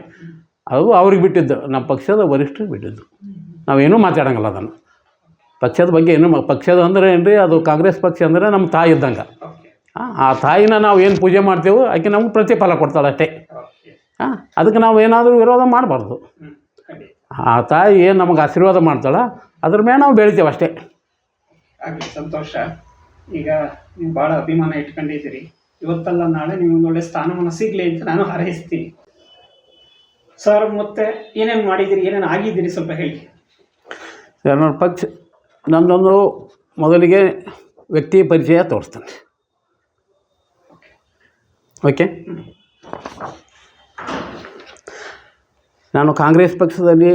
ಅದು ಅವ್ರಿಗೆ ಬಿಟ್ಟಿದ್ದು. ನಮ್ಮ ಪಕ್ಷದ ವರಿಷ್ಠರಿಗೆ ಬಿಟ್ಟಿದ್ದು. ನಾವೇನೂ ಮಾತಾಡೋಂಗಿಲ್ಲ ಅದನ್ನು. ಪಕ್ಷದ ಬಗ್ಗೆ ಏನು ಪಕ್ಷದ ಅಂದ್ರೆ ಏನು ರೀ ಅದು ಕಾಂಗ್ರೆಸ್ ಪಕ್ಷ ಅಂದ್ರೆ ನಮ್ಮ ತಾಯಿ ಇದ್ದಂಗೆ. ಆ- ತಾಯಿನ ನಾವು ಏನು ಪೂಜೆ ಮಾಡ್ತೇವೋ ಆಕೆ ನಮ್ಗೆ ಪ್ರತಿಫಲ ಕೊಡ್ತಾಳೆ ಅಷ್ಟೇ. ಹಾಂ ಅದಕ್ಕೆ ನಾವು ಏನಾದರೂ ವಿರೋಧ ಮಾಡಬಾರ್ದು. ಆ ತಾಯಿ ಏನು ನಮಗೆ ಆಶೀರ್ವಾದ ಮಾಡ್ತಾಳೆ? ಅದ್ರ ಮೇಲೆ ನಾವು ಬೆಳಿತೇವೆ ಅಷ್ಟೇ. ಆಗಲಿ ಸಂತೋಷ. ಈಗ ನೀವು ಭಾಳ ಅಭಿಮಾನ ಇಟ್ಕೊಂಡಿದ್ದೀರಿ. ಇವತ್ತಲ್ಲ ನಾಳೆ ನಿಮ್ಗೆ ಒಳ್ಳೆ ಸ್ಥಾನವನ್ನು ಸಿಗಲಿ ಅಂತ ನಾನು ಹಾರೈಸ್ತೀನಿ. ಸರ್ ಮತ್ತೆ ಏನೇನು ಮಾಡಿದ್ದೀರಿ? ಏನೇನು ಆಗಿದ್ದೀರಿ? ಸ್ವಲ್ಪ ಹೇಳಿ. ಸರ್ ನನ್ನ ಪಕ್ಷ ನಂದೊಂದು ಮೊದಲಿಗೆ ವ್ಯಕ್ತಿ ಪರಿಚಯ ತೋರಿಸ್ತೇನೆ. ಓಕೆ. ನಾನು ಕಾಂಗ್ರೆಸ್ ಪಕ್ಷದಲ್ಲಿ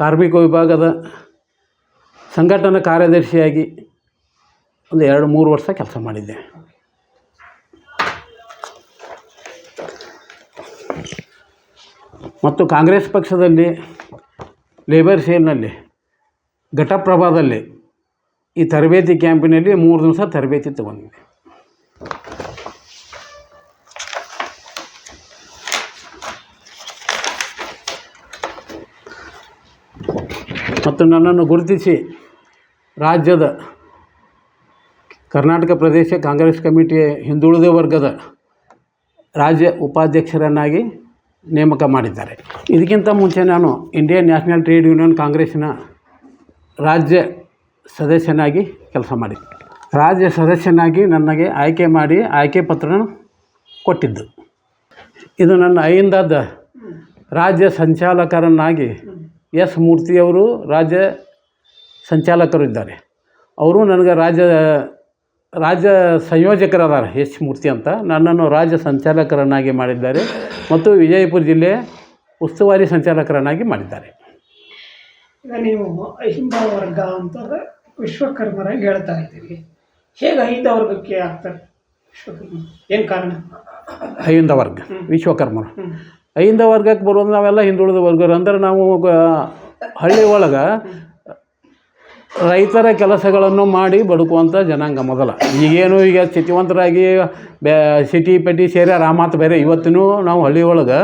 ಕಾರ್ಮಿಕ ವಿಭಾಗದ ಸಂಘಟನಾ ಕಾರ್ಯದರ್ಶಿಯಾಗಿ ಒಂದು ಎರಡು ಮೂರು ವರ್ಷ ಕೆಲಸ ಮಾಡಿದ್ದೆ. ಮತ್ತು ಕಾಂಗ್ರೆಸ್ ಪಕ್ಷದಲ್ಲಿ ಲೇಬರ್ ಸೇಲ್ನಲ್ಲಿ ಘಟಪ್ರಭಾದಲ್ಲಿ ಈ ತರಬೇತಿ ಕ್ಯಾಂಪಿನಲ್ಲಿ ಮೂರು ದಿವಸ ತರಬೇತಿ ತಗೊಂಡಿದ್ದೆ. ಮತ್ತು ನನ್ನನ್ನು ಗುರುತಿಸಿ ರಾಜ್ಯದ ಕರ್ನಾಟಕ ಪ್ರದೇಶ ಕಾಂಗ್ರೆಸ್ ಕಮಿಟಿಯ ಹಿಂದುಳಿದ ವರ್ಗದ ರಾಜ್ಯ ಉಪಾಧ್ಯಕ್ಷರನ್ನಾಗಿ ನೇಮಕ ಮಾಡಿದ್ದಾರೆ. ಇದಕ್ಕಿಂತ ಮುಂಚೆ ನಾನು ಇಂಡಿಯನ್ ನ್ಯಾಷನಲ್ ಟ್ರೇಡ್ ಯೂನಿಯನ್ ಕಾಂಗ್ರೆಸ್ಸಿನ ರಾಜ್ಯ ಸದಸ್ಯನಾಗಿ ಕೆಲಸ ಮಾಡಿದ್ದೆ. ರಾಜ್ಯ ಸದಸ್ಯನಾಗಿ ನನಗೆ ಆಯ್ಕೆ ಮಾಡಿ ಆಯ್ಕೆ ಪತ್ರ ಕೊಟ್ಟಿದ್ದು. ಇದು ನನ್ನ ಐಂದಾದ ರಾಜ್ಯ ಸಂಚಾಲಕರನ್ನಾಗಿ ಎಸ್ ಮೂರ್ತಿಯವರು ರಾಜ್ಯ ಸಂಚಾಲಕರು ಇದ್ದಾರೆ. ಅವರು ನನಗೆ ರಾಜ್ಯ ರಾಜ್ಯ ಸಂಯೋಜಕರಾದಾರೆ ಎಸ್ ಮೂರ್ತಿ ಅಂತ. ನನ್ನನ್ನು ರಾಜ್ಯ ಸಂಚಾಲಕರನ್ನಾಗಿ ಮಾಡಿದ್ದಾರೆ ಮತ್ತು ವಿಜಯಪುರ ಜಿಲ್ಲೆ ಉಸ್ತುವಾರಿ ಸಂಚಾಲಕರನ್ನಾಗಿ ಮಾಡಿದ್ದಾರೆ. ಈಗ ನೀವು ಅಹಿಂದ ವರ್ಗ ಅಂತ ವಿಶ್ವಕರ್ಮರಾಗಿ ಹೇಳ್ತಾ ಇದ್ದೀವಿ ಹೇಗೆ ಅಹಿಂದ ವರ್ಗಕ್ಕೆ ಆಗ್ತಾರೆ ವಿಶ್ವಕರ್ಮ? ಏನು ಕಾರಣ? ಅಹಿಂದ ವರ್ಗ ವಿಶ್ವಕರ್ಮರು. ಅಹಿಂದ ವರ್ಗಕ್ಕೆ ಬರುವಂದ್ರೆ ನಾವೆಲ್ಲ ಹಿಂದುಳಿದ ವರ್ಗರು. ಅಂದ್ರೆ ನಾವು ಹಳ್ಳಿ ಒಳಗೆ ರೈತರ ಕೆಲಸಗಳನ್ನು ಮಾಡಿ ಬದುಕುವಂಥ ಜನಾಂಗ ಮೊದಲ. ಈಗೇನು ಈಗ ಸ್ಥಿತಿವಂತರಾಗಿ ಬ್ಯಾ ಸಿಟಿ ಪೆಟಿ ಸೇರಿ ರಾಮಾತ್ ಬೇರೆ. ಇವತ್ತಿನೂ ನಾವು ಹಳ್ಳಿ ಒಳಗೆ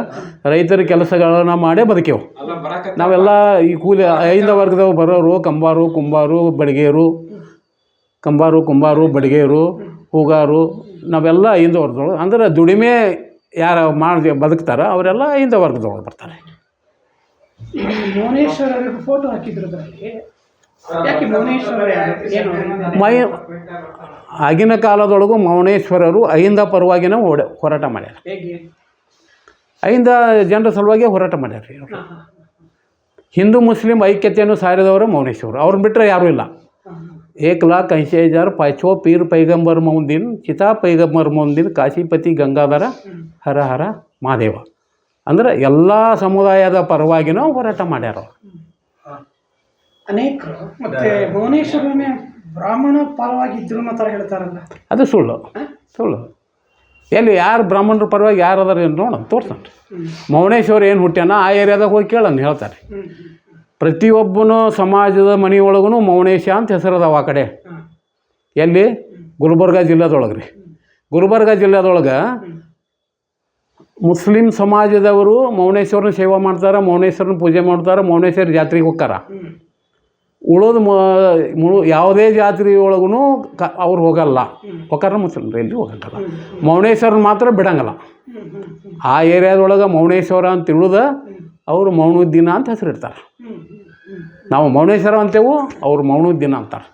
ರೈತರ ಕೆಲಸಗಳನ್ನು ಮಾಡೇ ಬದುಕೇವು ನಾವೆಲ್ಲ ಈ ಕೂಲಿ ಐದ ವರ್ಗದವ್ರು ಬರೋರು ಕಂಬಾರು, ಕುಂಬಾರು, ಬಡಿಗೇರು, ಕಂಬಾರು, ಕುಂಬಾರು, ಬಡಿಗೇರು, ಹೂಗಾರು, ನಾವೆಲ್ಲ ಐದು ವರ್ಗದೊಳಗೆ ಅಂದ್ರೆ ದುಡಿಮೆ ಯಾರು ಮಾಡಿ ಬದುಕ್ತಾರ ಅವರೆಲ್ಲ ಹಿಂದೆ ವರ್ಗದೊಳಗೆ ಬರ್ತಾರೆ. ಫೋಟೋ ಮೈ ಆಗಿನ ಕಾಲದೊಳಗೂ ಮೌನೇಶ್ವರರು ಅಹಿಂದ ಪರವಾಗಿನ ಓಡ ಹೋರಾಟ ಮಾಡ್ಯಾರ. ಅಹಿಂದ ಐಂದ ಜನರ ಸಲುವಾಗಿ ಹೋರಾಟ ಮಾಡ್ಯಾರ ಹಿಂದೂ ಮುಸ್ಲಿಂ ಐಕ್ಯತೆಯನ್ನು ಸಾರಿದವರು ಮೌನೇಶ್ವರು ಅವ್ರನ್ನ ಬಿಟ್ಟರೆ ಯಾರೂ ಇಲ್ಲ. एक लाख ऐंशी हजार पाचवो पीर पैगंबर मौंदीन ಚಿತಾ पैगंबर ಮೌಂದಿನ ಕಾಶಿಪತಿ ಗಂಗಾಧರ ಹರ ಹರ ಮಹಾದೇವ ಅಂದ್ರೆ ಎಲ್ಲ ಸಮುದಾಯದ ಪರವಾಗಿನೂ ಹೋರಾಟ ಮಾಡ್ಯಾರ ಅವ್ರು. ಅನೇಕರು ಮತ್ತೆ ಮೌನೇಶ್ವರನೇ ಬ್ರಾಹ್ಮಣ ಪರವಾಗಿದ್ರು ಅನ್ನೋ ಥರ ಹೇಳ್ತಾರಲ್ಲ ಅದು ಸುಳ್ಳು ಸುಳ್ಳು ಎಲ್ಲಿ ಯಾರು ಬ್ರಾಹ್ಮಣರ ಪರವಾಗಿ ಯಾರು ಅದಾರ ಏನು ನೋಡೋಣ ತೋರ್ಸನ್ರಿ ಹ್ಮ್. ಮೌನೇಶ್ವರ ಏನು ಹುಟ್ಟ್ಯಾನ ಆ ಏರಿಯಾದಾಗ ಹೋಗಿ ಕೇಳನ್ ಹೇಳ್ತಾರೆ ಹ್ಮ್ ಪ್ರತಿಯೊಬ್ಬನು ಸಮಾಜದ ಮನೆಯೊಳಗೂ ಮೌನೇಶ ಅಂತ ಹೆಸರದಾವ ಆ ಕಡೆ. ಎಲ್ಲಿ? ಗುಲ್ಬರ್ಗ ಜಿಲ್ಲೆದೊಳಗೆ ರೀ ಗುಲ್ಬರ್ಗ ಜಿಲ್ಲೆದೊಳಗೆ ಮುಸ್ಲಿಂ ಸಮಾಜದವರು ಮೌನೇಶ್ವರನ ಸೇವೆ ಮಾಡ್ತಾರೆ, ಮೌನೇಶ್ವರನ ಪೂಜೆ ಮಾಡ್ತಾರೆ, ಮೌನೇಶ್ವರ ಜಾತ್ರೆಗೆ ಹೋಗ್ತಾರ. ಉಳೋದು ಮ ಮುಳು ಯಾವುದೇ ಜಾತ್ರೆ ಒಳಗೂ ಕ, ಅವ್ರು ಹೋಗಲ್ಲ. ಹೋಗಾರ ಮುಸ್ಲಿಮ್ರು ಎಲ್ಲಿ ಹೋಗಲ್ಲ. ಮೌನೇಶ್ವರನ ಮಾತ್ರ ಬಿಡಂಗಲ್ಲ. ಆ ಏರಿಯಾದೊಳಗೆ ಮೌನೇಶ್ವರ ಅಂತ ತಿಳಿದ ಅವರು ಮೌನುದ್ದೀನ ಅಂತ ಹೆಸರಿಡ್ತಾರೆ. ನಾವು ಮೌನೇಶ್ವರ ಅಂತೇವು ಅವ್ರು ದಿನ ಅಂತಾರೆ.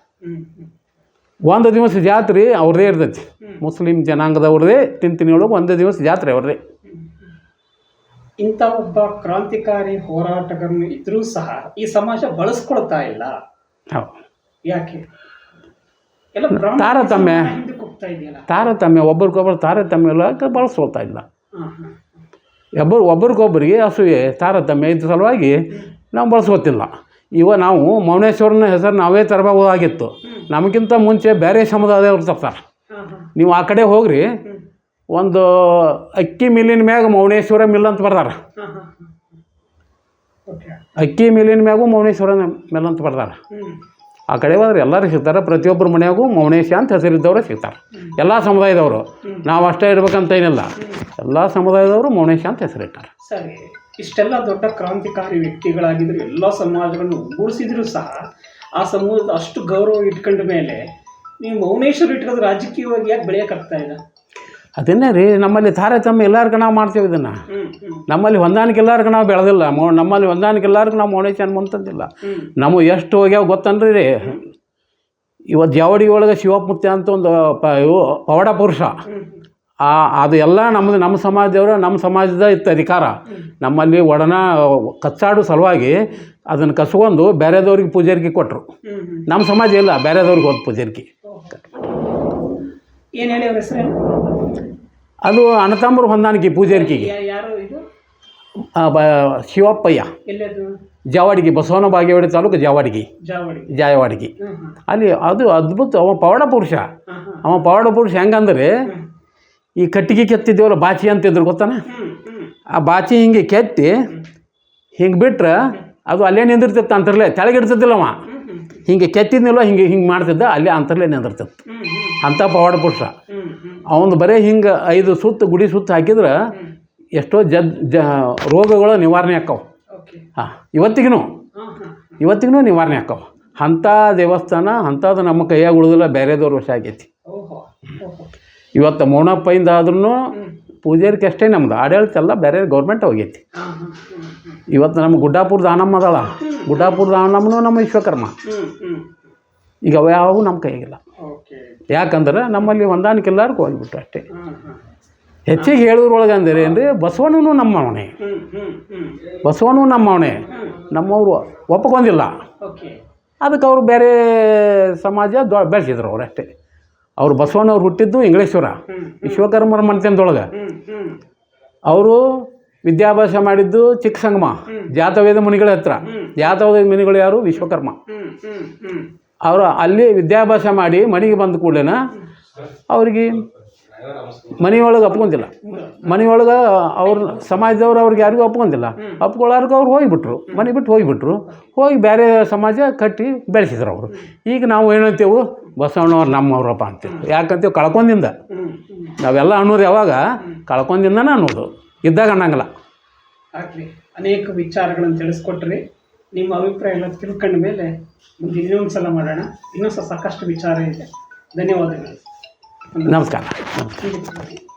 ಒಂದು ದಿವಸ ಜಾತ್ರೆ ಅವ್ರದೇ ಇರ್ತೈತಿ. ಮುಸ್ಲಿಂ ಜನಾಂಗದವ್ರದೇ ತಿಂತಿನಿ ಒಳಗೆ ಒಂದು ದಿವಸ ಜಾತ್ರೆ ಅವ್ರದೇ. ಇಂಥ ಒಬ್ಬ ಕ್ರಾಂತಿಕಾರಿ ಹೋರಾಟಗಾರನು ಇದ್ರೂ ಸಹ ಈ ಸಮಾಜ ಬಳಸ್ಕೊಳ್ತಾ ಇಲ್ಲ. ಹೌದು. ಯಾಕೆ? ತಾರತಮ್ಯ. ತಾರತಮ್ಯ ಒಬ್ಬರಿಗೊಬ್ಬರು ತಾರತಮ್ಯ ಇಲ್ಲ ಬಳಸ್ಕೊಳ್ತಾ ಇಲ್ಲ. ಒಬ್ಬರು ಒಬ್ರಿಗೊಬ್ರಿಗೆ ಅಸೂಯೆ ತಾರತಮ್ಯ ಇದ್ರ ಸಲುವಾಗಿ ನಾವು ಬಳಸ್ಕೊತಿಲ್ಲ. ಇವ ನಾವು ಮೌನೇಶ್ವರನ ಹೆಸರು ನಾವೇ ತರಬಹುದಾಗಿತ್ತು. ನಮಗಿಂತ ಮುಂಚೆ ಬೇರೆ ಸಮುದಾಯದವ್ರು ತರ್ತಾರೆ. ನೀವು ಆ ಕಡೆ ಹೋಗ್ರಿ. ಒಂದು ಅಕ್ಕಿ ಮಿಲ್ಲಿನ ಮ್ಯಾಗ ಮೌನೇಶ್ವರ ಮಿಲ್ ಅಂತ. ಓಕೆ ಅಕ್ಕಿ ಮಿಲ್ಲಿನ ಮ್ಯಾಗೂ ಮೌನೇಶ್ವರ ಮಿಲ್ ಅಂತ ಬರ್ದಾರೆ. ಆ ಕಡೆ ಹೋದ್ರೆ ಎಲ್ಲರೂ ಸಿಗ್ತಾರೆ. ಪ್ರತಿಯೊಬ್ಬರ ಮನೆಯಾಗೂ ಮೌನೇಶ ಅಂತ ಹೆಸರಿದ್ದವರು ಸಿಗ್ತಾರೆ. ಎಲ್ಲ ಸಮುದಾಯದವರು. ನಾವು ಅಷ್ಟೇ ಇರ್ಬೇಕಂತ ಏನಿಲ್ಲ. ಎಲ್ಲ ಸಮುದಾಯದವರು ಮೌನೇಶ ಅಂತ ಹೆಸರಿಟ್ಟಾರೆ. ಸರಿ. ಇಷ್ಟೆಲ್ಲ ದೊಡ್ಡ ಕ್ರಾಂತಿಕಾರಿ ವ್ಯಕ್ತಿಗಳಾಗಿದ್ದರು ಎಲ್ಲ ಸಮಾಜಗಳನ್ನು ಒಗ್ಗೂಡಿಸಿದ್ರು ಸಹ ಆ ಸಮೂಹದ ಅಷ್ಟು ಗೌರವ ಇಟ್ಕೊಂಡ ಮೇಲೆ ನೀವು ಮೌನೇಶ್ವರ ಇಟ್ಕೊಂಡು ರಾಜಕೀಯವಾಗಿ ಯಾಕೆ ಬೆಳೆಯೋಕ್ಕಾಗ್ತಾ ಇಲ್ಲ? ಅದನ್ನೇ ರೀ ನಮ್ಮಲ್ಲಿ ತಾರತಮ್ಯ ಎಲ್ಲರಿಗೂ ನಾವು ಮಾಡ್ತೇವೆ ಇದನ್ನು. ನಮ್ಮಲ್ಲಿ ಹೊಂದಾಣಿಕೆ ಎಲ್ಲರಿಗೂ ನಾವು ಬೆಳೆದಿಲ್ಲ ಮೋ ನಮ್ಮಲ್ಲಿ ಹೊಂದಾಣಿಕೆ ಎಲ್ಲರಿಗೂ ನಾವು ಮೌನೇಶ ಮುಂತಂದಿಲ್ಲ ನಮಗೆ ನಮ್ಮ ಎಷ್ಟು ಹೋಗ್ಯಾವ ಗೊತ್ತನ್ರಿ ರೀ? ಇವತ್ತು ಜಾವಡಿ ಒಳಗೆ ಶಿವಮೂರ್ತಿ ಅಂತ ಒಂದು ಪ ಇವು ಪವಾಡ ಪುರುಷ. ಆ ಅದು ಎಲ್ಲ ನಮ್ಮದು ನಮ್ಮ ಸಮಾಜದವರು ನಮ್ಮ ಸಮಾಜದ ಇತ್ತು ಅಧಿಕಾರ. ನಮ್ಮಲ್ಲಿ ಒಡನ ಕಚ್ಚಾಡು ಸಲುವಾಗಿ ಅದನ್ನು ಕಸ್ಕೊಂಡು ಬೇರೆದವ್ರಿಗೆ ಪೂಜಾರಿಗೆ ಕೊಟ್ಟರು ನಮ್ಮ ಸಮಾಜ ಇಲ್ಲ ಬೇರೆದವ್ರಿಗೆ ಹೋದ ಪೂಜಾರಿಗೆ ಅದು ಅಣ್ಣತಮ್ಮರು ಹೊಂದಾಣಿಕೆ ಪೂಜಾರಿಕೆಗೆ. ಶಿವಪ್ಪಯ್ಯ. ಜಾವಾಡಿಗೆ ಬಸವನ ಬಾಗೇವಾಡಿ ತಾಲೂಕು ಜಾವಾಡಿಗೆ. ಜಾವಾಡಿಗೆ. ಜಾಯವಾಡಿಗೆ. ಅಲ್ಲಿ ಅದು ಅದ್ಭುತ ಅವ ಪವಾಡ ಪುರುಷ. ಅವ ಪವಾಡ ಪುರುಷ ಹೆಂಗಂದ್ರೆ ಈ ಕಟ್ಟಿಗೆ ಕೆತ್ತಿದ್ದೇವಲ್ಲ ಬಾಚಿ ಅಂತಿದ್ರು ಗೊತ್ತಾನ? ಆ ಬಾಚಿ ಹಿಂಗೆ ಕೆತ್ತಿ ಹಿಂಗೆ ಬಿಟ್ರೆ ಅದು ಅಲ್ಲೇ ನಿಂದಿರ್ತಿತ್ತು ಅಂತರ್ಲೆ ಕೆಳಗೆ ಇಡ್ತಿದ್ದಿಲ್ಲ ಅವ. ಹ್ಮ್ ಹಿಂಗೆ ಕೆತ್ತಿದ್ನಿಲ್ಲ ಹಿಂಗೆ ಹಿಂಗೆ ಮಾಡ್ತಿದ್ದ ಅಲ್ಲೇ ಅಂತರ್ಲೆ ನಿಂದಿರ್ತಿತ್ತು. ಅಂಥ ಪವಾಡ ಪುರುಷ. ಅವನು ಬರೀ ಹಿಂಗೆ ಐದು ಸುತ್ತು ಗುಡಿ ಸುತ್ತು ಹಾಕಿದ್ರೆ ಎಷ್ಟೋ ಜದ್ ಜ ರೋಗಗಳು ನಿವಾರಣೆ ಆಕ್ಕವು. ಹಾಂ ಇವತ್ತಿಗೂ ಇವತ್ತಿಗೂ ನಿವಾರಣೆ ಆಕ್ಕವು. ಅಂಥ ದೇವಸ್ಥಾನ ಅಂಥದ್ದು ನಮ್ಮ ಕೈಯಾಗ ಉಳಿದಿಲ್ಲ ಬೇರೆದವ್ರ ವಶ ಆಗೈತಿ. ಇವತ್ತು ಮೌನಪ್ಪಯಿಂದ ಆದ್ರೂ ಹ್ಮ್. ಅಷ್ಟೇ ನಮ್ದು. ಆಡಳಿತ ಎಲ್ಲ ಬೇರೆ ಗೌರ್ಮೆಂಟ್ ಹೋಗೈತಿ. ಇವತ್ತು ನಮ್ಮ ಗುಡ್ಡಾಪುರದ ದಾನಮ್ಮ ಅದಾಳ. ಗುಡ್ಡಾಪುರದ ದಾನಮ್ಮನೂ ನಮ್ಮ ವಿಶ್ವಕರ್ಮ. ಈಗ ಅವ ಯಾವೂ ನಮ್ಮ ಕೈಗಿಲ್ಲ ಯಾಕಂದ್ರೆ ನಮ್ಮಲ್ಲಿ ಹೊಂದಾಣಿಕೆ ಎಲ್ಲರಿಗೂ ಹೋಗ್ಬಿಟ್ರು ಅಷ್ಟೇ. ಹೆಚ್ಚಿಗೆ ಹೇಳೋದ್ರೊಳಗೆ ಅಂದರೆ ಏನ್ರಿ ಬಸವಣ್ಣನೂ ನಮ್ಮವನೇ. ನಮ್ಮ ಬಸವಣ್ಣೂ ನಮ್ಮವನೇ. ನಮ್ಮವರು ಒಪ್ಕೊಂಡಿಲ್ಲ ಓಕೆ. ಅದಕ್ಕೆ ಅವರು ಬೇರೆ ಸಮಾಜ ದೊ ಬೆಳೆಸಿದ್ರು ಅವ್ರು ಅಷ್ಟೇ. ಅವ್ರು ಬಸವಣ್ಣವ್ರು ಹುಟ್ಟಿದ್ದು ಇಂಗ್ಲೇಶ್ವರ. ವಿಶ್ವಕರ್ಮರ ಮನೆತನದೊಳಗೆ. ಅವರು ವಿದ್ಯಾಭ್ಯಾಸ ಮಾಡಿದ್ದು ಚಿಕ್ಕ ಸಂಗಮ ಜಾತವೇದ ಮುನಿಗಳ ಹತ್ರ. ಜಾತವೇದ ಮುನಿಗಳು ಯಾರು? ವಿಶ್ವಕರ್ಮ. ಅವರು ಅಲ್ಲಿ ವಿದ್ಯಾಭ್ಯಾಸ ಮಾಡಿ ಮನೆಗೆ ಬಂದ ಕೂಡಲೇ ಅವ್ರಿಗೆ ಮನೆಯೊಳಗೆ ಅಪ್ಕೊಂತಿಲ್ಲ ಮನೆಯೊಳಗೆ ಅವ್ರ ಸಮಾಜದವ್ರು ಅವ್ರಿಗೆ ಯಾರಿಗೂ ಅಪ್ಕೊಂತಿಲ್ಲ ಒಪ್ಕೊಳ್ಳೋರ್ಗೆ ಅವ್ರು ಹೋಗಿಬಿಟ್ರು. ಮನೆ ಬಿಟ್ಟು ಹೋಗಿಬಿಟ್ರು. ಹೋಗಿ ಬೇರೆ ಸಮಾಜ ಕಟ್ಟಿ ಬೆಳೆಸಿದ್ರು ಅವರು. ಈಗ ನಾವು ಏನಂತೇವು ಬಸವಣ್ಣವ್ರು ನಮ್ಮವ್ರಪ್ಪ ಅಂತೀವಿ. ಯಾಕಂತೀವಿ? ಹ್ಮ್ ನಾವೆಲ್ಲ ಅನ್ನೋದು ಯಾವಾಗ? ಕಳ್ಕೊಂಡಿಂದನೇ ಅನ್ನೋದು. ಇದ್ದಾಗ ಅನ್ನಂಗಿಲ್ಲ. ಆಗಲಿ. ಅನೇಕ ವಿಚಾರಗಳನ್ನು ತಿಳಿಸ್ಕೊಟ್ರಿ. ನಿಮ್ಮ ಅಭಿಪ್ರಾಯ ಎಲ್ಲ ತಿಳ್ಕೊಂಡ ಮೇಲೆ ಮುಂದೆ ಇನ್ನೊಂದು ಸಲ ಮಾಡೋಣ. ಇನ್ನೂ ಸಹ ಸಾಕಷ್ಟು ವಿಚಾರ ಇದೆ. ಧನ್ಯವಾದಗಳು. ನಮಸ್ಕಾರ. ನಮಸ್ಕಾರ. ಹೀಗೆ